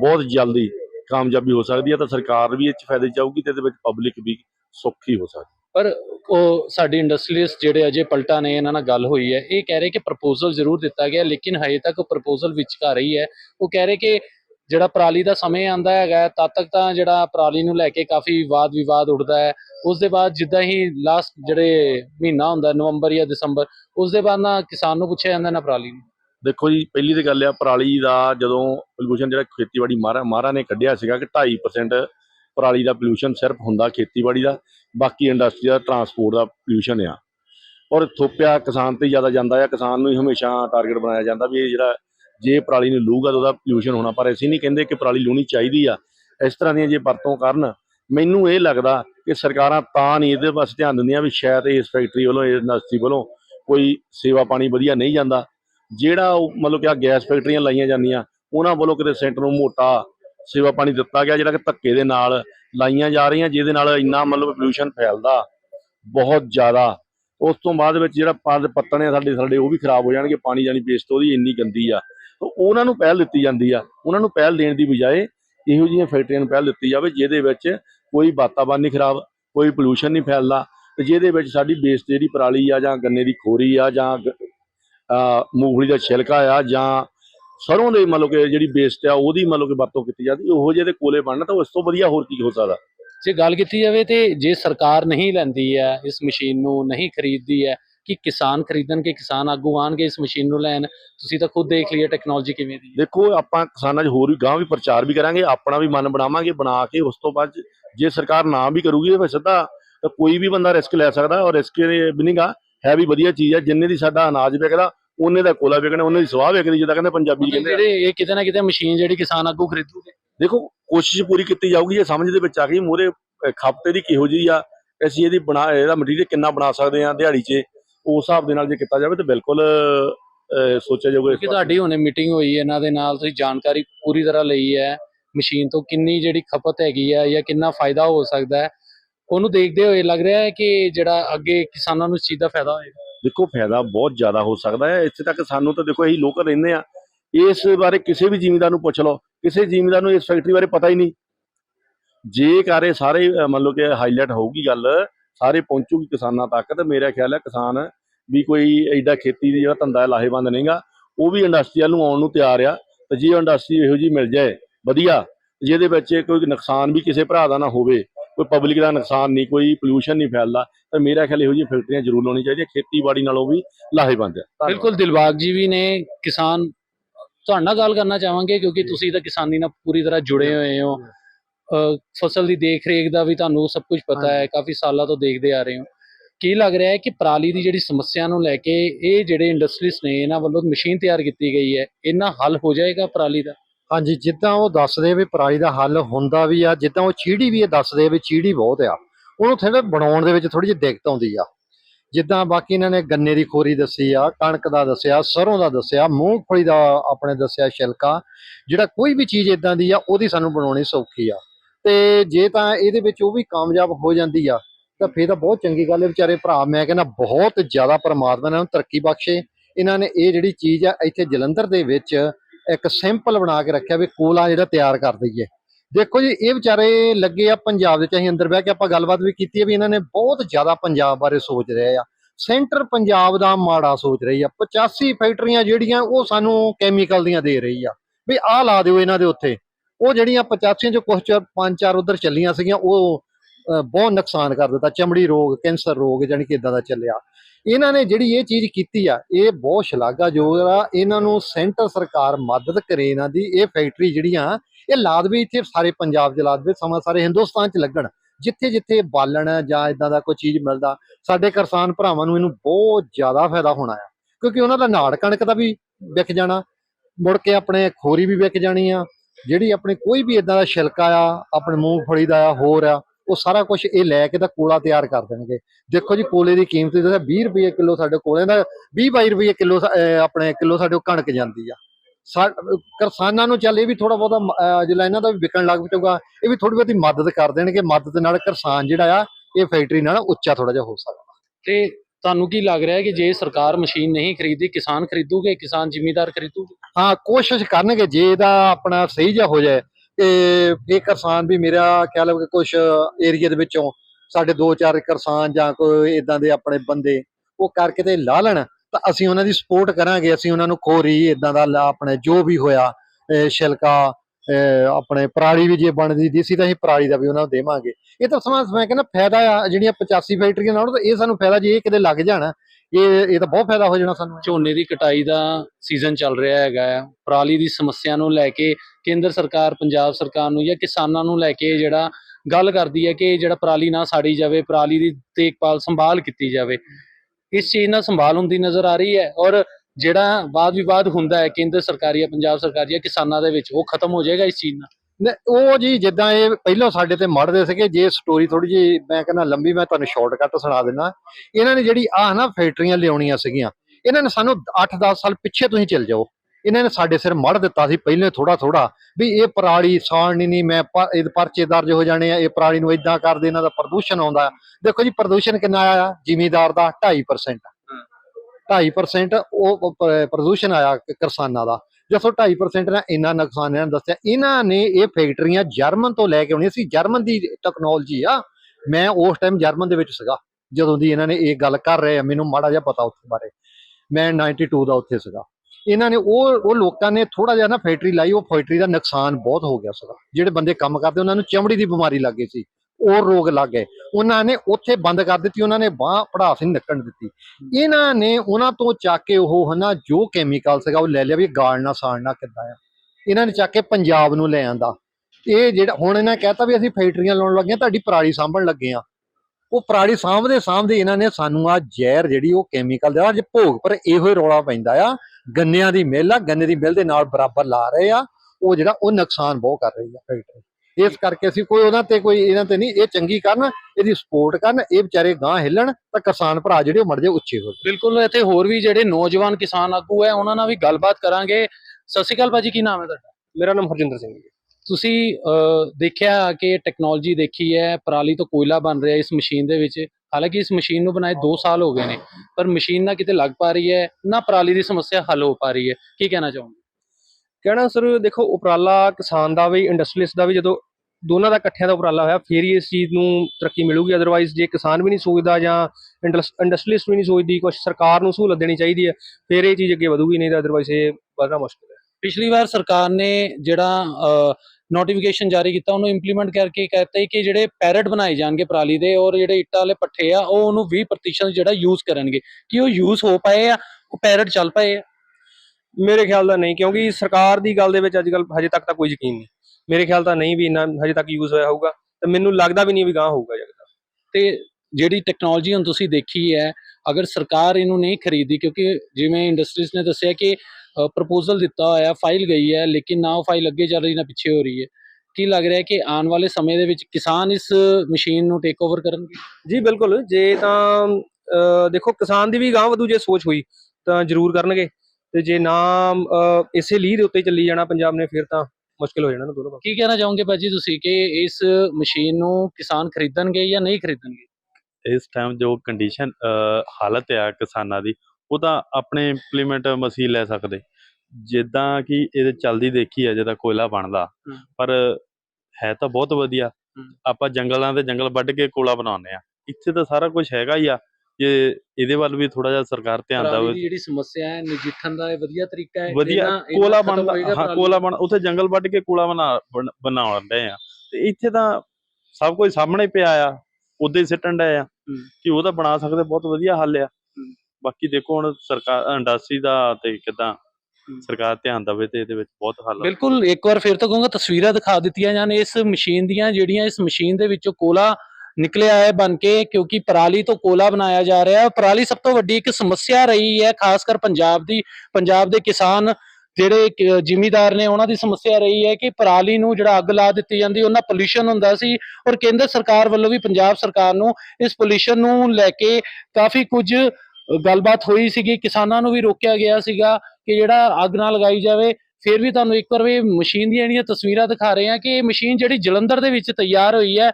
ਬਹੁਤ ਜਲਦੀ ਕਾਮਯਾਬੀ ਹੋ ਸਕਦੀ ਹੈ ਤਾਂ ਸਰਕਾਰ ਵੀ ਇਹ ਚ ਫਾਇਦੇ ਚਾਹੂਗੀ ਤੇ ਇਹਦੇ ਵਿੱਚ ਪਬਲਿਕ ਵੀ ਸੌਖੀ ਹੋ ਸਕਦੀ। ਪਰ ਉਹ ਸਾਡੀ ਇੰਡਸਟਰੀਲਿਸਟ ਜਿਹੜੇ ਅਜੇ ਪਲਟਾ ਨੇ ਇਹਨਾਂ ਨਾਲ ਗੱਲ ਹੋਈ ਹੈ। ਇਹ ਕਹਿ ਰਹੇ ਕਿ ਪ੍ਰਪੋਜ਼ਲ ਜ਼ਰੂਰ ਦਿੱਤਾ ਗਿਆ ਲੇਕਿਨ ਹਜੇ ਤੱਕ ਉਹ ਪ੍ਰਪੋਜ਼ਲ ਵਿਚਕਾਰ ਰਹੀ ਹੈ। ਉਹ ਕਹਿ ਰਹੇ ਕਿ ਜਿਹੜਾ ਪਰਾਲੀ ਦਾ ਸਮੇਂ ਆਂਦਾ ਹੈਗਾ ਤਦ ਤੱਕ ਤਾਂ ਜਿਹੜਾ ਪਰਾਲੀ ਨੂੰ ਲੈ ਕੇ ਕਾਫੀ ਵਾਦ ਵਿਵਾਦ ਉੱਠਦਾ ਹੈ। ਉਸ ਦੇ ਬਾਅਦ ਜਿੱਦਾਂ ਹੀ ਲਾਸਟ ਜਿਹੜੇ ਮਹੀਨਾ ਹੁੰਦਾ, ਨਵੰਬਰ ਜਾਂ ਦਸੰਬਰ, ਉਸ ਦੇ ਬਾਅਦ ਨਾ ਕਿਸਾਨ ਨੂੰ ਪੁੱਛਿਆ ਜਾਂਦਾ ਨਾ ਪਰਾਲੀ ਨੂੰ। ਦੇਖੋ ਜੀ, ਪਹਿਲੀ ਤੇ ਗੱਲ ਆ, ਪਰਾਲੀ ਦਾ ਜਦੋਂ ਪੋਲੂਸ਼ਨ ਜਿਹੜਾ ਖੇਤੀਬਾੜੀ ਮਾਰਾ ਮਾਰਾ ਨੇ ਕੱਢਿਆ ਸੀਗਾ ਕਿ 2.5% ਪਰਾਲੀ ਦਾ ਪੋਲੂਸ਼ਨ ਸਿਰਫ ਹੁੰਦਾ ਖੇਤੀਬਾੜੀ ਦਾ, ਬਾਕੀ ਇੰਡਸਟਰੀ ਦਾ ਟਰਾਂਸਪੋਰਟ ਦਾ ਪੋਲੂਸ਼ਨ ਆ। ਔਰ ਥੋਪਿਆ ਕਿਸਾਨ ਤੇ ਜ਼ਿਆਦਾ ਜਾਂਦਾ ਆ, ਕਿਸਾਨ ਨੂੰ ਹੀ ਹਮੇਸ਼ਾ ਟਾਰਗੇਟ ਬਣਾਇਆ ਜਾਂਦਾ ਵੀ ਇਹ ਜਿਹੜਾ ਜੇ ਪਰਾਲੀ ਨੂੰ ਲੂਗਾ ਤਾਂ ਉਹਦਾ ਪੋਲੂਸ਼ਨ ਹੋਣਾ, ਪਰ ਅਸੀਂ ਨਹੀਂ ਕਹਿੰਦੇ ਕਿ ਪਰਾਲੀ ਲੂਣੀ ਚਾਹੀਦੀ ਆ। ਇਸ ਤਰ੍ਹਾਂ ਦੀਆਂ ਜੇ ਵਰਤੋਂ ਕਰਨ, ਮੈਨੂੰ ਇਹ ਲੱਗਦਾ ਕਿ ਸਰਕਾਰਾਂ ਤਾਂ ਨਹੀਂ, ਇਹਦੇ ਪਾਸੇ ਧਿਆਨ ਦਿੰਦੀਆਂ ਵੀ ਸ਼ਾਇਦ ਇਸ ਫੈਕਟਰੀ ਵੱਲੋਂ, ਇਸ ਇੰਡਸਟਰੀ ਵੱਲੋਂ ਕੋਈ ਸੇਵਾ ਪਾਣੀ ਵਧੀਆ ਨਹੀਂ ਜਾਂਦਾ। ਜਿਹੜਾ ਉਹ ਮਤਲਬ ਕਿ ਆ ਗੈਸ ਫੈਕਟਰੀਆਂ ਲਾਈਆਂ ਜਾਂਦੀਆਂ, ਉਹਨਾਂ ਵੱਲੋਂ ਕਿਤੇ ਸੈਂਟਰ ਨੂੰ ਮੋਟਾ ਸੇਵਾ ਪਾਣੀ ਦਿੱਤਾ ਗਿਆ, ਜਿਹੜਾ ਕਿ ਧੱਕੇ ਦੇ ਨਾਲ ਲਾਈਆਂ ਜਾ ਰਹੀਆਂ, ਜਿਹਦੇ ਨਾਲ ਇੰਨਾ ਮਤਲਬ ਪੋਲੂਸ਼ਨ ਫੈਲਦਾ, ਬਹੁਤ ਜ਼ਿਆਦਾ। ਉਸ ਤੋਂ ਬਾਅਦ ਵਿੱਚ ਜਿਹੜਾ ਪੱਤ ਪੱਤਣੇ ਆ ਸਾਡੇ ਸਾਡੇ ਉਹ ਵੀ ਖਰਾਬ ਹੋ ਜਾਣਗੇ, ਪਾਣੀ ਜਾਨੀ ਵੇਸਟ ਉਹਦੀ ਇੰਨੀ ਗੰਦੀ ਆ। ਤਾਂ ਉਹਨਾਂ ਨੂੰ ਪਹਿਲ ਦਿੱਤੀ ਜਾਂਦੀ ਆ। ਉਹਨਾਂ ਨੂੰ ਪਹਿਲ ਦੇਣ ਦੀ ਬਜਾਏ ਇਹੋ ਜਿਹੀਆਂ ਫੈਕਟਰੀਆਂ ਨੂੰ ਪਹਿਲ ਦਿੱਤੀ ਜਾਵੇ, ਜਿਹਦੇ ਵਿੱਚ ਕੋਈ ਵਾਤਾਵਰਨ ਨਹੀਂ ਖਰਾਬ, ਕੋਈ ਪੋਲੂਸ਼ਨ ਨਹੀਂ ਫੈਲਦਾ ਤੇ ਜਿਹਦੇ ਵਿੱਚ ਸਾਡੀ ਵੇਸਟ ਜਿਹੜੀ ਪਰਾਲੀ ਆ ਜਾਂ ਗੰਨੇ ਦੀ ਖੋਰੀ ਆ ਜਾਂ ਗ- ਅਹ ਮੂੰਗਫਲੀ ਦਾ ਛਿਲਕਾ ਆ ਜਾਂ ਸਰੋਂ ਦੇ ਮਤਲਬ ਕਿ ਜਿਹੜੀ ਵੇਸਟ ਆ ਉਹਦੀ ਮਤਲਬ ਕਿ ਵਰਤੋਂ ਕੀਤੀ ਜਾਂਦੀ, ਉਹੋ ਜਿਹੇ ਦੇ ਕੋਲੇ ਬਣਨ ਤਾਂ ਉਸ ਤੋਂ ਵਧੀਆ ਹੋਰ ਕੀ ਹੋ ਸਕਦਾ। ਜੇ ਗੱਲ ਕੀਤੀ ਜਾਵੇ ਤੇ ਜੇ ਸਰਕਾਰ ਨਹੀਂ ਲੈਂਦੀ ਹੈ, ਇਸ ਮਸ਼ੀਨ ਨੂੰ ਨਹੀਂ ਖਰੀਦਦੀ ਹੈ ਕਿ ਕਿਸਾਨ ਖਰੀਦਣਗੇ ਕਿਸਾਨ ਆਗੂ ਆਣਗੇ ਇਸ ਮਸ਼ੀਨ ਨੂੰ ਲੈਣ? ਤੁਸੀਂ ਤਾਂ ਖੁਦ ਦੇਖ ਲਿਆ ਟੈਕਨੋਲੋਜੀ ਕਿਵੇਂ ਦੀ ਦੇਖੋ ਆਪਾਂ ਕਿਸਾਨਾਂ 'ਚ ਹੋਰ ਵੀ ਗਾਂ ਵੀ ਪ੍ਰਚਾਰ ਵੀ ਕਰਾਂਗੇ ਆਪਣਾ ਵੀ ਮਨ ਬਣਾਵਾਂਗੇ ਬਣਾ ਕੇ ਉਸ ਤੋਂ ਬਾਅਦ ਜੇ ਸਰਕਾਰ ਨਾ ਵੀ ਕਰੂਗੀ ਤਾਂ ਫਿਰ ਸਿੱਧਾ ਤਾਂ ਕੋਈ ਵੀ ਬੰਦਾ ਰਿਸਕ ਲੈ ਸਕਦਾ ਔਰ ਰਿਸਕ ਵੀ ਨਹੀਂਗਾ ਹੈ ਵੀ ਵਧੀਆ ਚੀਜ਼ ਹੈ ਜਿੰਨੇ ਦੀ ਸਾਡਾ ਅਨਾਜ ਵਿਕਦਾ ਉਹਨੇ ਦਾ ਕੋਲਾ ਵਿਕਣਾ ਉਹਨੇ ਦੀ ਸਵਾਹ ਵਿਕਦੀ ਜਿੱਦਾਂ ਕਹਿੰਦੇ ਪੰਜਾਬੀ ਕਹਿੰਦੇ। ਜਿਹੜੇ ਇਹ ਕਿਤੇ ਨਾ ਕਿਤੇ ਮਸ਼ੀਨ ਜਿਹੜੀ ਕਿਸਾਨ ਆਗੂ ਖਰੀਦੂਗੇ। ਦੇਖੋ ਕੋਸ਼ਿਸ਼ ਪੂਰੀ ਕੀਤੀ ਜਾਊਗੀ ਇਹ ਸਮਝ ਦੇ ਵਿੱਚ ਆ ਗਈ ਮੂਰੇ ਖਪਤੇ ਦੀ ਕਿਹੋ ਜਿਹੀ ਆ ਅਸੀਂ ਇਹਦੀ ਬਣਾ ਇਹਦਾ ਮਟੀਰੀਅਲ ਕਿੰਨਾ ਬਣਾ ਸਕਦੇ ਆ ਦਿਹਾੜੀ 'ਚ। ਉਸ ਹਿਸਾਬ ਦੇ ਨਾਲ ਜੇ ਕੀਤਾ ਜਾਵੇ ਤਾਂ ਬਿਲਕੁਲ ਸੋਚਿਆ ਜਾਊਗਾ ਕਿ। ਤੁਹਾਡੀ ਹੁਣੇ ਮੀਟਿੰਗ ਹੋਈ ਇਹਨਾਂ ਦੇ ਨਾਲ ਤੁਸੀਂ ਜਾਣਕਾਰੀ ਪੂਰੀ ਤਰ੍ਹਾਂ ਲਈ ਹੈ। ਮਸ਼ੀਨ ਤੋਂ ਕਿੰਨੀ ਜਿਹੜੀ ਖਪਤ ਹੈਗੀ ਹੈ ਜਾਂ ਕਿੰਨਾ ਫਾਇਦਾ ਹੋ ਸਕਦਾ ਹੈ ਉਹਨੂੰ ਦੇਖਦੇ ਹੋਏ ਲੱਗ ਰਿਹਾ ਹੈ ਕਿ ਜਿਹੜਾ ਅੱਗੇ ਕਿਸਾਨਾਂ ਨੂੰ ਇਸ ਚੀਜ਼ ਦਾ ਫਾਇਦਾ ਹੋਏਗਾ? ਦੇਖੋ ਫਾਇਦਾ ਬਹੁਤ ਜ਼ਿਆਦਾ ਹੋ ਸਕਦਾ ਹੈ। ਇੱਥੇ ਤੱਕ ਸਾਨੂੰ ਤਾਂ ਦੇਖੋ ਅਸੀਂ ਲੋਕ ਰਹਿੰਦੇ ਆ ਇਸ ਬਾਰੇ ਕਿਸੇ ਵੀ ਜ਼ਿਮੀਂਦਾਰ ਨੂੰ ਪੁੱਛ ਲਓ। ਕਿਸੇ ਜ਼ਿਮੀਂਦਾਰ ਨੂੰ ਇਸ ਫੈਕਟਰੀ ਬਾਰੇ ਪਤਾ ਹੀ ਨਹੀਂ। ਜੇ ਕਾਰੇ ਸਾਰੇ ਮੰਨ ਲਓ ਕਿ ਹਾਈਲਾਈਟ ਹੋਊਗੀ ਗੱਲ ਸਾਰੇ ਪਹੁੰਚੂਗੀ ਕਿਸਾਨਾਂ ਤੱਕ ਤੇ ਮੇਰਾ ਖਿਆਲ ਹੈ ਕਿਸਾਨ ਵੀ ਕੋਈ ਐਡਾ ਖੇਤੀ ਦੀ ਜਿਹੜਾ ਧੰਦਾ ਹੈ, ਲਾਹੇਵੰਦ ਨਹੀਂਗਾ ਉਹ ਵੀ ਇੰਡਸਟਰੀਅਲ ਨੂੰ ਆਉਣ ਨੂੰ ਤਿਆਰ ਆ ਤੇ ਜੇ ਇੰਡਸਟਰੀ ਇਹੋ ਜੀ ਮਿਲ ਜਾਏ, ਵਧੀਆ। ਜਿਹਦੇ ਵਿੱਚ ਕੋਈ ਨੁਕਸਾਨ ਵੀ ਕਿਸੇ ਭਰਾ ਦਾ ਨਾ ਹੋਵੇ, ਕੋਈ ਪਬਲਿਕ ਦਾ ਨੁਕਸਾਨ ਨਹੀਂ, ਕੋਈ ਪੋਲੂਸ਼ਨ ਨਹੀਂ ਫੈਲਦਾ, ਤਾਂ ਮੇਰਾ ਖਿਆਲ ਇਹੋ ਜਿਹੀ ਫੈਕਟਰੀਆਂ ਜ਼ਰੂਰ ਲਾਉਣੀ ਚਾਹੀਦੀਆਂ। ਖੇਤੀਬਾੜੀ ਨਾਲੋਂ ਵੀ ਲਾਹੇਵੰਦ ਹੈ ਬਿਲਕੁਲ, ਦਿਲਬਾਗ ਜੀ ਵੀ ਨੇ ਕਿਸਾਨ, ਤੁਹਾਡੇ ਨਾਲ ਗੱਲ ਕਰਨਾ ਚਾਹਾਂਗੇ ਕਿਉਂਕਿ ਤੁਸੀਂ ਤਾਂ ਕਿਸਾਨੀ ਨਾਲ ਪੂਰੀ ਤਰ੍ਹਾਂ ਜੁੜੇ ਹੋਏ ਹੋ। ਫਸਲ ਦੀ ਦੇਖ ਰੇਖ ਦਾ ਵੀ ਤੁਹਾਨੂੰ ਸਭ ਕੁਝ ਪਤਾ ਹੈ ਕਾਫੀ ਸਾਲਾਂ ਤੋਂ ਦੇਖਦੇ ਆ ਰਹੇ ਹੋ। ਕੀ ਲੱਗ ਰਿਹਾ ਹੈ ਕਿ ਪਰਾਲੀ ਦੀ ਜਿਹੜੀ ਸਮੱਸਿਆ ਨੂੰ ਲੈ ਕੇ ਇਹ ਜਿਹੜੇ ਇੰਡਸਟਰੀਜ਼ ਨੇ ਇਹਨਾਂ ਵੱਲੋਂ ਮਸ਼ੀਨ ਤਿਆਰ ਕੀਤੀ ਗਈ ਹੈ ਇਹਨਾਂ ਹੱਲ ਹੋ ਜਾਏਗਾ ਪਰਾਲੀ ਦਾ? ਹਾਂਜੀ ਜਿੱਦਾਂ ਉਹ ਦੱਸਦੇ ਵੀ ਪਰਾਲੀ ਦਾ ਹੱਲ ਹੁੰਦਾ ਵੀ ਆ ਜਿੱਦਾਂ ਉਹ ਚੀੜੀ ਵੀ ਇਹ ਦੱਸਦੇ ਵੀ ਚੀੜੀ ਬਹੁਤ ਆ ਉਹਨੂੰ ਥੋੜਾ ਬਣਾਉਣ ਦੇ ਵਿੱਚ ਥੋੜੀ ਜਿਹੀ ਦਿੱਕਤ ਆਉਂਦੀ ਆ। ਜਿੱਦਾਂ ਬਾਕੀ ਇਹਨਾਂ ਨੇ ਗੰਨੇ ਦੀ ਖੋਰੀ ਦੱਸੀ ਆ ਕਣਕ ਦਾ ਦੱਸਿਆ ਸਰੋਂ ਦਾ ਦੱਸਿਆ ਮੂੰਗਫਲੀ ਦਾ ਆਪਣੇ ਦੱਸਿਆ ਛਿਲਕਾ ਜਿਹੜਾ ਕੋਈ ਵੀ ਚੀਜ਼ ਇਦਾਂ ਦੀ ਆ ਉਹਦੀ ਸਾਨੂੰ ਬਣਾਉਣੀ ਸੌਖੀ ਆ। ਤੇ ਜੇ ਤਾਂ ਇਹਦੇ ਵਿੱਚ ਉਹ ਵੀ ਕਾਮਯਾਬ ਹੋ ਜਾਂਦੀ ਆ, ਤਾਂ ਫੇਰ ਤਾਂ ਬਹੁਤ ਚੰਗੀ ਗੱਲ ਹੈ ਵਿਚਾਰੇ ਭਰਾ। ਮੈਂ ਕਹਿੰਦਾ ਬਹੁਤ ਜ਼ਿਆਦਾ ਪਰਮਾਤਮਾ ਨੇ ਨੂੰ ਤਰੱਕੀ ਬਖਸ਼ੇ। ਇਹਨਾਂ ਨੇ ਇਹ ਜਿਹੜੀ ਚੀਜ਼ ਆ, ਇੱਥੇ ਜਲੰਧਰ ਦੇ ਵਿੱਚ ਇੱਕ ਸਿੰਪਲ ਬਣਾ ਕੇ ਰੱਖਿਆ ਵੀ ਕੋਲਾ ਜਿਹੜਾ ਤਿਆਰ ਕਰ ਦਈਏ। ਦੇਖੋ ਜੀ, ਇਹ ਵਿਚਾਰੇ ਲੱਗੇ ਆ ਪੰਜਾਬ ਦੇ ਚ ਅਸੀਂ ਅੰਦਰ ਬਹਿ ਕੇ ਆਪਾਂ ਗੱਲਬਾਤ ਵੀ ਕੀਤੀ ਹੈ ਵੀ ਇਹਨਾਂ ਨੇ ਬਹੁਤ ਜ਼ਿਆਦਾ ਪੰਜਾਬ ਬਾਰੇ ਸੋਚ ਰਹੇ ਆ। ਸੈਂਟਰ ਪੰਜਾਬ ਦਾ ਮਾੜਾ ਸੋਚ ਰਹੀ ਆ। 85 ਫੈਕਟਰੀਆਂ ਜਿਹੜੀਆਂ ਉਹ ਸਾਨੂੰ ਕੈਮੀਕਲ ਦੀਆਂ ਦੇ ਰਹੀ ਆ। ਵੀ ਆਹ ਲਾ ਦਿਓ ਇਹਨਾਂ ਦੇ ਉੱਤੇ ਉਹ ਜਿਹੜੀਆਂ 85 ਚੋਂ ਕੁਝ ਪੰਜ ਚਾਰ ਉਧਰ ਚੱਲੀਆਂ ਸੀਗੀਆਂ, ਉਹ ਬਹੁਤ ਨੁਕਸਾਨ ਕਰ ਦਿੱਤਾ। ਚਮੜੀ ਰੋਗ, ਕੈਂਸਰ ਰੋਗ, ਜਾਣੀ ਕਿ ਇਦਾਂ ਦਾ ਚੱਲਿਆ। ਇਹਨਾਂ ਨੇ ਜਿਹੜੀ ਇਹ ਚੀਜ਼ ਕੀਤੀ ਆ, ਇਹ ਬਹੁਤ ਸ਼ਲਾਘਾਯੋਗ ਆ। ਇਹਨਾਂ ਨੂੰ ਸੈਂਟਰ ਸਰਕਾਰ ਮਦਦ ਕਰੇ ਇਹਨਾਂ ਦੀ। ਇਹ ਫੈਕਟਰੀ ਜਿਹੜੀਆਂ, ਇਹ ਲਾਦਵੇ ਇੱਥੇ ਸਾਰੇ ਪੰਜਾਬ 'ਚ ਲਾ ਦੇਵੇ ਸਮਾਂ ਸਾਰੇ ਹਿੰਦੁਸਤਾਨ 'ਚ ਲੱਗਣ। ਜਿੱਥੇ ਜਿੱਥੇ ਬਾਲਣ ਜਾਂ ਇਦਾਂ ਦਾ ਕੋਈ ਚੀਜ਼ ਮਿਲਦਾ, ਸਾਡੇ ਕਿਸਾਨ ਭਰਾਵਾਂ ਨੂੰ ਇਹਨੂੰ ਬਹੁਤ ਜ਼ਿਆਦਾ ਫਾਇਦਾ ਹੋਣਾ ਆ। ਕਿਉਂਕਿ ਉਹਨਾਂ ਦਾ ਨਾੜ ਕਣਕ ਦਾ ਵੀ ਵਿਕ ਜਾਣਾ। ਮੁੜ ਕੇ ਆਪਣੇ ਖੋਰੀ ਵੀ ਵਿਕ ਜਾਣੀ ਆ। ਜਿਹੜੀ ਆਪਣੀ ਕੋਈ ਵੀ ਇਦਾਂ ਦਾ ਛਿਲਕਾ ਆ, ਆਪਣੇ ਮੂੰਗਫਲੀ ਦਾ ਆ, ਹੋਰ ਆ, ਉਹ ਸਾਰਾ ਕੁਝ ਇਹ ਲੈ ਕੇ ਤਾਂ ਕੋਲਾ ਤਿਆਰ ਕਰ ਦੇਣਗੇ। ਦੇਖੋ ਜੀ, ਕੋਲੇ ਦੀ ਕੀਮਤ ਦੱਸਿਆ 20 ਰੁਪਏ ਕਿਲੋ ਸਾਡੇ ਕੋਲੇ ਦਾ 20 22 ਰੁਪਏ ਕਿਲੋ ਆਪਣੇ ਕਿਲੋ ਸਾਡੇ ਕਣਕ ਜਾਂਦੀ ਆ। ਸਾ- ਕਿਸਾਨਾਂ ਨੂੰ ਚੱਲ ਇਹ ਵੀ ਥੋੜਾ ਬਹੁਤਾ ਜਿਹੜਾ ਇਹਨਾਂ ਦਾ ਵੀ ਵਿਕਣ ਲੱਗ ਪਊਗਾ ਇਹ ਵੀ ਥੋੜੀ ਬਹੁਤੀ ਮਦਦ ਕਰ ਦੇਣਗੇ। ਮਦਦ ਨਾਲ ਕਿਸਾਨ ਜਿਹੜਾ ਆ, ਇਹ ਫੈਕਟਰੀ ਨਾਲ ਉੱਚਾ ਥੋੜਾ ਜਿਹਾ ਹੋ ਸਕਦਾ। ਤੇ ਤੁਹਾਨੂੰ ਕੀ ਲੱਗ ਰਿਹਾ ਹੈ ਕਿ ਜੇ ਸਰਕਾਰ ਮਸ਼ੀਨ ਨਹੀਂ ਖਰੀਦੀ, ਕਿਸਾਨ ਖਰੀਦੂਗੇ, ਕਿਸਾਨ ਜ਼ਿਮੀਦਾਰ ਖਰੀਦੂਗੇ? ਹਾਂ, ਕੋਸ਼ਿਸ਼ ਕਰਨਗੇ, ਜੇ ਇਹਦਾ ਆਪਣਾ ਸਹੀ ਜਿਹਾ ਹੋ ਜਾਏ ਕਿ ਇਹ ਕਿਸਾਨ ਵੀ ਮੇਰਾ ਖਿਆਲ ਹੈ ਕਿ ਕੁਝ ਏਰੀਆ ਦੇ ਵਿੱਚੋਂ ਸਾਡੇ ਦੋ ਚਾਰ ਕਿਸਾਨ ਜਾਂ ਕੋਈ ਇਦਾਂ ਦੇ ਆਪਣੇ ਬੰਦੇ, ਉਹ ਕਰਕੇ ਤੇ ਲਾ ਲੈਣ, ਤਾਂ ਅਸੀਂ ਉਹਨਾਂ ਦੀ ਸਪੋਰਟ ਕਰਾਂਗੇ, ਅਸੀਂ ਉਹਨਾਂ ਨੂੰ ਖੋਰੀ ਇਦਾਂ ਦਾ ਲਾ- ਆਪਣੇ ਜੋ ਵੀ ਹੋਇਆ, ਇਹ ਛਿਲਕਾ ਆਪਣੇ ਪਰਾਲੀ ਵੀ ਜੇ ਬਣਦੀ ਦੀ ਸੀ ਤਾਂ ਅਸੀਂ ਪਰਾਲੀ ਦਾ ਵੀ ਉਹਨਾਂ ਨੂੰ ਦੇਵਾਂਗੇ। ਇਹ ਤਾਂ ਸਮਾਂ ਮੈਂ ਕਹਿੰਦਾ ਫਾਇਦਾ ਆ, ਜਿਹੜੀਆਂ 85 ਫੈਕਟਰੀਆਂ ਨਾਲੋਂ ਤਾਂ ਇਹ ਸਾਨੂੰ ਫਾਇਦਾ ਜੇ ਇਹ ਕਿਤੇ ਲੱਗ ਜਾਣ, ਇਹ ਇਹ ਤਾਂ ਬਹੁਤ ਫਾਇਦਾ ਹੋ ਜਾਣਾ ਸਾਨੂੰ। ਝੋਨੇ ਦੀ ਕਟਾਈ ਦਾ ਸੀਜ਼ਨ ਚੱਲ ਰਿਹਾ ਹੈਗਾ ਹੈ। ਪਰਾਲੀ ਦੀ ਸਮੱਸਿਆ ਨੂੰ ਲੈ ਕੇ ਕੇਂਦਰ ਸਰਕਾਰ, ਪੰਜਾਬ ਸਰਕਾਰ ਨੂੰ ਜਾਂ ਕਿਸਾਨਾਂ ਨੂੰ ਲੈ ਕੇ ਜਿਹੜਾ ਗੱਲ ਕਰਦੀ ਹੈ ਕਿ ਜਿਹੜਾ ਪਰਾਲੀ ਨਾ ਸਾੜੀ ਜਾਵੇ, ਪਰਾਲੀ ਦੀ ਦੇਖਭਾਲ ਸੰਭਾਲ ਕੀਤੀ ਜਾਵੇ। ਇਸ ਚੀਜ਼ ਨਾਲ ਸੰਭਾਲ ਹੁੰਦੀ ਨਜ਼ਰ ਆ ਰਹੀ ਹੈ ਔਰ ਜਿਹੜਾ ਵਾਦ ਵਿਵਾਦ ਹੁੰਦਾ ਹੈ, ਕੇਂਦਰ ਸਰਕਾਰੀ ਜਾਂ ਪੰਜਾਬ ਸਰਕਾਰੀ ਜਾਂ ਕਿਸਾਨਾਂ ਦੇ ਵਿੱਚ, ਉਹ ਖਤਮ ਹੋ ਜਾਏਗਾ ਇਸ ਚੀਜ਼ ਨਾਲ? ਉਹ ਜੀ ਜਿੱਦਾਂ ਇਹ ਪਹਿਲਾਂ ਸਾਡੇ ਤੇ ਮੜਦੇ ਸੀਗੇ, ਜੇ ਸਟੋਰੀ ਥੋੜੀ ਜੀ ਮੈਂ ਕਹਿੰਦਾ ਲੰਬੀ, ਮੈਂ ਤੁਹਾਨੂੰ ਸ਼ਾਰਟਕਟ ਸੁਣਾ ਦਿੰਦਾ। ਇਹਨਾਂ ਨੇ ਜਿਹੜੀ ਆਹ ਨਾ ਫੈਕਟਰੀਆਂ ਲਿਆਉਣੀਆਂ ਸੀਗੀਆਂ, ਇਹਨਾਂ ਨੇ ਸਾਨੂੰ 8-10 ਸਾਲ ਪਿੱਛੇ ਤੁਸੀਂ ਚੱਲ ਜਾਓ। ਇਹਨਾਂ ਨੇ ਸਾਡੇ ਸਿਰ ਮੜ ਦਿੱਤਾ ਸੀ ਪਹਿਲੇ ਥੋੜਾ ਥੋੜਾ ਵੀ ਇਹ ਪਰਾਲੀ ਸਾੜਨੀ ਨਹੀਂ, ਮੈਂ ਪ- ਇਹ ਪਰਚੇ ਦਰਜ ਹੋ ਜਾਣੇ ਆ, ਇਹ ਪਰਾਲੀ ਨੂੰ ਇਦਾਂ ਕਰਦੇ, ਇਹਨਾਂ ਦਾ ਪ੍ਰਦੂਸ਼ਣ ਆਉਂਦਾ। ਦੇਖੋ ਜੀ, ਪ੍ਰਦੂਸ਼ਣ ਕਿੰਨਾ ਆਇਆ? ਜ਼ਿਮੀਦਾਰ ਦਾ 2.5% 2.5% ਉਹ ਪ੍ਰਦੂਸ਼ਣ ਆਇਆ ਕ- ਕਿਸਾਨਾਂ ਦਾ। ਜਦੋਂ 2.5% ਨਾਲ ਇੰਨਾ ਨੁਕਸਾਨ ਇਹਨਾਂ ਦੱਸਿਆ, ਇਹਨਾਂ ਨੇ ਇਹ ਫੈਕਟਰੀਆਂ ਜਰਮਨ ਤੋਂ ਲੈ ਕੇ ਆਉਣੀਆਂ ਸੀ। ਜਰਮਨ ਦੀ ਟੈਕਨੋਲੋਜੀ ਆ। ਮੈਂ ਉਸ ਟਾਈਮ ਜਰਮਨ ਦੇ ਵਿੱਚ ਸੀਗਾ, ਜਦੋਂ ਦੀ ਇਹਨਾਂ ਨੇ ਇਹ ਗੱਲ ਕਰ ਰਹੇ ਆ, ਮੈਨੂੰ ਮਾੜਾ ਜਿਹਾ ਪਤਾ ਉੱਥੇ ਬਾਰੇ। ਮੈਂ 92 ਦਾ ਉੱਥੇ ਸੀਗਾ। ਇਹਨਾਂ ਨੇ ਉਹ ਉਹ ਲੋਕਾਂ ਨੇ ਥੋੜਾ ਜਿਹਾ ਨਾ ਫੈਕਟਰੀ ਲਾਈ, ਉਹ ਫੈਕਟਰੀ ਦਾ ਨੁਕਸਾਨ ਬਹੁਤ ਹੋ ਗਿਆ ਸੀਗਾ। ਜਿਹੜੇ ਬੰਦੇ ਕੰਮ ਕਰਦੇ, ਉਹਨਾਂ ਨੂੰ ਚਮੜੀ ਦੀ ਬਿਮਾਰੀ ਲੱਗ ਗਈ ਸੀ। ਉਹ ਰੋਗ ਲੱਗ ਗਏ। ਉਹਨਾਂ ਨੇ ਉੱਥੇ ਬੰਦ ਕਰ ਦਿੱਤੀ, ਉਹਨਾਂ ਨੇ ਬਾਹ ਪੜਾਸ ਨਹੀਂ ਨਿਕਲਣ ਦਿੱਤੀ। ਇਹਨਾਂ ਨੇ ਉਹਨਾਂ ਤੋਂ ਚੱਕ ਕੇ ਉਹ ਹਨਾ, ਜੋ ਕੈਮੀਕਲ ਸੀਗਾ ਉਹ ਲੈ ਲਿਆ ਵੀ ਗਾਲਣਾ ਸਾੜਨਾ ਕਿੱਦਾਂ ਆ। ਇਹਨਾਂ ਨੇ ਚੱਕ ਕੇ ਪੰਜਾਬ ਨੂੰ ਲੈ ਆਂਦਾ। ਇਹ ਜਿਹੜਾ, ਹੁਣ ਇਹਨਾਂ ਕਹਿਤਾ ਵੀ ਅਸੀਂ ਫੈਕਟਰੀਆਂ ਲਾਉਣ ਲੱਗੇ ਹਾਂ, ਤੁਹਾਡੀ ਪਰਾਲੀ ਸਾਂਭਣ ਲੱਗੇ ਆ ਉਹ ਪਰਾਲੀ ਸਾਂਭਦੇ ਸਾਂਭਦੇ ਇਹਨਾਂ ਨੇ ਸਾਨੂੰ ਆ ਜ਼ਹਿਰ ਜਿਹੜੀ ਉਹ ਕੈਮੀਕਲ ਦਾ ਅੱਜ ਭੋਗ ਪਰ ਇਹੋ ਹੀ ਰੌਲਾ ਪੈਂਦਾ ਆ। ਗੰਨਿਆਂ ਦੀ ਮਿੱਲ ਆ, ਗੰਨੇ ਦੀ ਮਿੱਲ ਦੇ ਨਾਲ ਬਰਾਬਰ ਲਾ ਰਹੇ ਆ। ਉਹ ਜਿਹੜਾ, ਉਹ ਨੁਕਸਾਨ ਬਹੁਤ ਕਰ ਰਹੀ ਆ ਫੈਕਟਰੀ। ਇਸ ਕਰਕੇ ਅਸੀਂ ਕੋਈ ਉਹਨਾਂ ਤੇ ਕੋਈ ਇਹਨਾਂ ਤੇ ਨਹੀਂ ਇਹ ਚੰਗੀ ਕਰਨ ਇਹਦੀ ਸਪੋਰਟ ਕਰਨ ਇਹ ਵਿਚਾਰੇ ਗਾਂ ਹਿੱਲਣ ਤਾਂ ਕਿਸਾਨ ਭਰਾ ਜਿਹੜੇ ਉਹ ਮੜ ਜੇ ਉੱਚੇ ਹੋ ਜਾਣ। ਬਿਲਕੁਲ ਇੱਥੇ ਹੋਰ ਵੀ ਜਿਹੜੇ ਨੌਜਵਾਨ ਕਿਸਾਨ ਆਗੂ ਹੈ ਉਹਨਾਂ ਨਾਲ ਵੀ ਗੱਲਬਾਤ ਕਰਾਂਗੇ। ਸਤਿ ਸ਼੍ਰੀ ਅਕਾਲ ਭਾਜੀ ਕੀ ਨਾਮ ਹੈ ਤੁਹਾਡਾ? ਮੇਰਾ ਨਾਮ ਹਰਜਿੰਦਰ ਸਿੰਘ ਹੈ। ਤੁਸੀਂ ਅਹ, ਦੇਖਿਆ ਕਿ ਟੈਕਨੋਲੋਜੀ ਦੇਖੀ ਹੈ ਪਰਾਲੀ ਤੋਂ ਕੋਇਲਾ ਬਣ ਰਿਹਾ ਇਸ ਮਸ਼ੀਨ ਦੇ ਵਿੱਚ। ਹਾਲਾਂਕਿ ਇਸ ਮਸ਼ੀਨ ਨੂੰ ਬਣਾਏ 2 ਸਾਲ ਹੋ ਗਏ ਨੇ ਪਰ ਮਸ਼ੀਨ ਨਾ ਕਿਤੇ ਲੱਗ ਪਾ ਰਹੀ ਹੈ ਨਾ ਪਰਾਲੀ ਦੀ ਸਮੱਸਿਆ ਹੱਲ ਹੋ ਪਾ ਰਹੀ ਹੈ। ਕੀ ਕਹਿਣਾ ਚਾਹੋਗੇ? ਕਹਿਣਾ ਸਰ, ਦੇਖੋ, ਉਪਰਾਲਾ ਕਿਸਾਨ ਦਾ ਵੀ ਇੰਡਸਟਰੀਲਿਸਟ ਦਾ ਵੀ ਜਦੋਂ ਦੋਨਾਂ ਦਾ ਇਕੱਠਿਆਂ ਦਾ ਉਪਰਾਲਾ ਹੋਇਆ, ਫੇਰ ਹੀ ਇਸ ਚੀਜ਼ ਨੂੰ ਤਰੱਕੀ ਮਿਲੂਗੀ। ਅਦਰਵਾਈਜ਼ ਜੇ ਕਿਸਾਨ ਵੀ ਨਹੀਂ ਸੋਚਦਾ ਜਾਂ ਇੰਡਸਟਰੀਲਿਸਟ ਵੀ ਨਹੀਂ ਸੋਚਦੀ ਕੁਝ ਸਰਕਾਰ ਨੂੰ ਸਹੂਲਤ ਦੇਣੀ ਚਾਹੀਦੀ ਹੈ, ਫੇਰ ਇਹ ਚੀਜ਼ ਅੱਗੇ ਵਧੂਗੀ, ਨਹੀਂ ਤਾਂ ਅਦਰਵਾਈਜ਼ ਇਹ ਵਧਣਾ ਮੁਸ਼ਕਿਲ ਹੈ। ਪਿਛਲੀ ਵਾਰ ਸਰਕਾਰ ਨੇ ਜਿਹੜਾ ਨੋਟੀਫਿਕੇਸ਼ਨ ਜਾਰੀ ਕੀਤਾ, ਉਹਨੂੰ ਇੰਪਲੀਮੈਂਟ ਕਰਕੇ ਕਹਿੰਦਾ ਹੈ ਕਿ ਜਿਹੜੇ ਪੈਰਟ ਬਣਾਏ ਜਾਣਗੇ ਪਰਾਲੀ ਦੇ, ਔਰ ਜਿਹੜੇ ਇੱਟਾਂ ਵਾਲੇ ਪੱਠੇ ਆ, ਉਹ ਉਹਨੂੰ 20% ਜਿਹੜਾ ਯੂਜ਼ ਕਰਨਗੇ। ਕਿ ਉਹ ਯੂਜ਼ ਹੋ ਪਾਏ ਆ? ਉਹ ਪੈਰਟ ਚੱਲ ਪਏ ਆ। ਮੇਰੇ ਖਿਆਲ ਦਾ ਨਹੀਂ ਕਿਉਂਕਿ ਸਰਕਾਰ ਦੀ ਗੱਲ ਦੇ ਵਿੱਚ ਅੱਜ ਕੱਲ ਹਜੇ ਤੱਕ ਤਾਂ ਕੋਈ ਯਕੀਨ ਨਹੀਂ। ਮੇਰੇ ਖਿਆਲ ਤਾਂ ਨਹੀਂ ਵੀ ਇੰਨਾ ਹਜੇ ਤੱਕ ਯੂਜ਼ ਹੋਇਆ ਹੋਊਗਾ ਤੇ ਮੈਨੂੰ ਲੱਗਦਾ ਵੀ ਨਹੀਂ ਵੀ ਗਾਂ ਹੋਊਗਾ ਜਗਦਾ ਤੇ ਜਿਹੜੀ ਟੈਕਨੋਲੋਜੀ ਹੁਣ ਤੁਸੀਂ ਦੇਖੀ ਹੈ ਅਗਰ ਸਰਕਾਰ ਇਹਨੂੰ ਨਹੀਂ ਖਰੀਦੀ ਕਿਉਂਕਿ ਜਿਵੇਂ ਇੰਡਸਟਰੀਜ਼ ਨੇ ਦੱਸਿਆ ਕਿ ਪ੍ਰਪੋਜ਼ਲ ਦਿੱਤਾ ਹੋਇਆ ਫਾਈਲ ਗਈ ਹੈ ਲੇਕਿਨ ਨਾ ਉਹ ਫਾਈਲ ਅੱਗੇ ਚੱਲ ਰਹੀ ਨਾ ਪਿੱਛੇ ਹੋ ਰਹੀ ਹੈ। ਕੀ ਲੱਗ ਰਿਹਾ ਕਿ ਆਉਣ ਵਾਲੇ ਸਮੇਂ ਦੇ ਵਿੱਚ ਕਿਸਾਨ ਇਸ ਮਸ਼ੀਨ ਨੂੰ ਟੇਕ ਓਵਰ ਕਰਨਗੇ? ਜੀ ਬਿਲਕੁਲ। ਜੇ ਤਾਂ ਦੇਖੋ ਕਿਸਾਨ ਦੀ ਵੀ ਗਾਂ ਵਧੂ ਜੇ ਸੋਚ ਹੋਈ ਤਾਂ ਜ਼ਰੂਰ ਕਰਨਗੇ। ਤੇ ਜੇ ਨਾ ਅਹ, ਇਸੇ ਲੀਹ ਦੇ ਉੱਤੇ ਚੱਲੀ ਜਾਣਾ ਪੰਜਾਬ ਨੇ ਫਿਰ ਤਾਂ ਮੁਸ਼ਕਿਲ ਹੋ ਜਾਣਾ ਨਾ ਦੋਨੋਂ ਪਾਸੇ ਕੀ ਕਹਿਣਾ ਚਾਹੋਗੇ ਭਾਜੀ ਤੁਸੀਂ ਕਿ ਇਸ ਮਸ਼ੀਨ ਨੂੰ ਕਿਸਾਨ ਖਰੀਦਣਗੇ ਜਾਂ ਨਹੀਂ ਖਰੀਦਣਗੇ? ਇਸ ਟਾਈਮ ਜੋ ਕੰਡੀਸ਼ਨ ਹਾਲਤ ਆ ਕਿਸਾਨਾਂ ਦੀ ਉਹ ਤਾਂ ਆਪਣੇ ਇੰਪਲੀਮੈਂਟ ਮਸੀਂ ਲੈ ਸਕਦੇ। ਜਿੱਦਾਂ ਕਿ ਇਹਦੇ ਚੱਲਦੀ ਦੇਖੀ ਹੈ ਜਿੱਦਾਂ ਕੋਇਲਾ ਬਣਦਾ। ਹਮ। ਪਰ ਹੈ ਤਾਂ ਬਹੁਤ ਵਧੀਆ। ਹਮ। ਆਪਾਂ ਜੰਗਲਾਂ ਦੇ ਜੰਗਲ ਵੱਢ ਕੇ ਕੋਲਾ ਬਣਾਉਂਦੇ ਆ। ਇੱਥੇ ਤਾਂ ਸਾਰਾ ਕੁਝ ਹੈਗਾ ਹੀ ਆ। ਜੇ ਇਹਦੇ ਵੱਲ ਵੀ ਥੋੜਾ ਜਿਹਾ ਸਰਕਾਰ ਧਿਆਨ ਪਰਾਲੀ ਦੇਵੇ। ਦੀ ਜਿਹੜੀ ਸਮੱਸਿਆ ਹੈ ਨਜਿੱਠਣ ਦਾ ਇਹ ਵਧੀਆ ਤਰੀਕਾ ਹੈ ਵਧੀਆ ਇਹਦੇ ਨਾਲ- ਇਹਦੇ ਕੋਲਾ ਨਾਲ ਖਤਮ ਬਣਦਾ ਹੋਏਗਾ ਹਾਂ ਪਰਾਲੀ। ਕੋਲਾ ਬਣ ਉੱਥੇ ਜੰਗਲ ਵੱਢ ਕੇ ਕੋਲਾ ਬਣਾ ਬਣ- ਬਣਾਉਣ ਡਏ ਆ। ਤੇ ਇੱਥੇ ਤਾਂ ਸਭ ਕੁਝ ਸਾਹਮਣੇ ਪਿਆ ਆ ਉਦੋਂ ਹੀ ਸਿੱਟਣ ਡਏ ਆ ਕਿ ਉਹ ਤਾਂ ਬਣਾ ਸਕਦੇ ਬਹੁਤ ਵਧੀਆ ਹੱਲ ਆ। ਬਾਕੀ ਦੇਖੋ ਹੁਣ ਸਰਕਾਰ ਇੰਡਸਟਰੀ ਦਾ ਤੇ ਕਿਦਾਂ ਸਰਕਾਰ ਧਿਆਨ ਦੇਵੇ ਤੇ ਇਹਦੇ ਵਿੱਚ ਬਹੁਤ ਹੱਲ ਆ। ਬਿਲਕੁਲ ਇੱਕ ਵਾਰ ਫਿਰ ਤੋਂ ਕਹੂੰਗਾ ਤਸਵੀਰਾਂ ਦਿਖਾ ਦਿੱਤੀਆਂ ਜਾਣ ਇਸ ਮਸ਼ੀਨ ਦੀਆਂ ਜਿਹੜੀਆਂ ਇਸ ਮਸ਼ੀਨ ਦੇ ਵਿੱਚੋਂ ਕੋਲਾ ਨਿਕਲਿਆ ਹੈ ਬਣ ਕੇ, ਕਿਉਂਕਿ ਪਰਾਲੀ ਤੋਂ ਕੋਲਾ ਬਣਾਇਆ ਜਾ ਰਿਹਾ ਹੈ। ਪਰਾਲੀ ਸਭ ਤੋਂ ਵੱਡੀ ਇੱਕ ਸਮੱਸਿਆ ਰਹੀ ਹੈ, ਖਾਸ ਕਰ ਪੰਜਾਬ ਦੀ, ਪੰਜਾਬ ਦੇ ਕਿਸਾਨ ਜਿਹੜੇ ਜ਼ਿਮੀਦਾਰ ਨੇ, ਉਹਨਾਂ ਦੀ ਸਮੱਸਿਆ ਰਹੀ ਹੈ ਕਿ ਪਰਾਲੀ ਨੂੰ ਜਿਹੜਾ ਅੱਗ ਲਾ ਦਿੱਤੀ ਜਾਂਦੀ, ਉਹਨਾਂ ਪੋਲੂਸ਼ਨ ਹੁੰਦਾ ਸੀ ਔਰ ਕੇਂਦਰ ਸਰਕਾਰ ਵੱਲੋਂ ਵੀ ਪੰਜਾਬ ਸਰਕਾਰ ਨੂੰ ਇਸ ਪੋਲੂਸ਼ਨ ਨੂੰ ਲੈ ਕੇ ਕਾਫੀ ਕੁਝ ਗੱਲਬਾਤ ਹੋਈ ਸੀਗੀ। ਕਿਸਾਨਾਂ ਨੂੰ ਵੀ ਰੋਕਿਆ ਗਿਆ ਸੀਗਾ ਕਿ ਜਿਹੜਾ ਅੱਗ ਨਾ ਲਗਾਈ ਜਾਵੇ। ਫਿਰ ਵੀ ਤੁਹਾਨੂੰ ਇੱਕ ਵਾਰ ਵੀ ਮਸ਼ੀਨ ਦੀਆਂ ਜਿਹੜੀਆਂ ਤਸਵੀਰਾਂ ਦਿਖਾ ਰਹੇ ਹਾਂ ਕਿ ਇਹ ਮਸ਼ੀਨ ਜਿਹੜੀ ਜਲੰਧਰ ਦੇ ਵਿੱਚ ਤਿਆਰ ਹੋਈ ਹੈ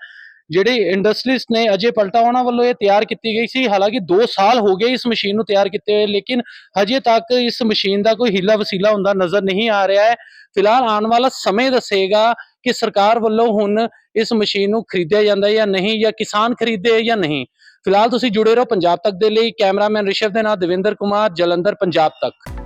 ਜਿਹੜੇ ਇੰਡਸਟਰੀਸਟ ਨੇ ਅਜੇ ਪਲਟਾ ਉਹਨਾਂ ਵੱਲੋਂ ਇਹ ਤਿਆਰ ਕੀਤੀ ਗਈ ਸੀ, ਹਾਲਾਂਕਿ 2 ਸਾਲ ਹੋ ਗਏ ਇਸ ਮਸ਼ੀਨ ਨੂੰ ਤਿਆਰ ਕੀਤੇ ਹੋਏ, ਲੇਕਿਨ ਹਜੇ ਤੱਕ ਇਸ ਮਸ਼ੀਨ ਦਾ ਕੋਈ ਹੀਲਾ ਵਸੀਲਾ ਹੁੰਦਾ ਨਜ਼ਰ ਨਹੀਂ ਆ ਰਿਹਾ ਹੈ। ਫਿਲਹਾਲ ਆਉਣ ਵਾਲਾ ਸਮੇਂ ਦੱਸੇਗਾ ਕਿ ਸਰਕਾਰ ਵੱਲੋਂ ਹੁਣ ਇਸ ਮਸ਼ੀਨ ਨੂੰ ਖਰੀਦਿਆ ਜਾਂਦਾ ਜਾਂ ਨਹੀਂ, ਜਾਂ ਕਿਸਾਨ ਖਰੀਦੇ ਜਾਂ ਨਹੀਂ। ਫਿਲਹਾਲ ਤੁਸੀਂ ਜੁੜੇ ਰਹੋ ਪੰਜਾਬ ਤੱਕ ਦੇ ਲਈ, ਕੈਮਰਾਮੈਨ ਰਿਸ਼ਵ ਦੇ ਨਾਲ ਦਵਿੰਦਰ ਕੁਮਾਰ, ਜਲੰਧਰ, ਪੰਜਾਬ ਤੱਕ।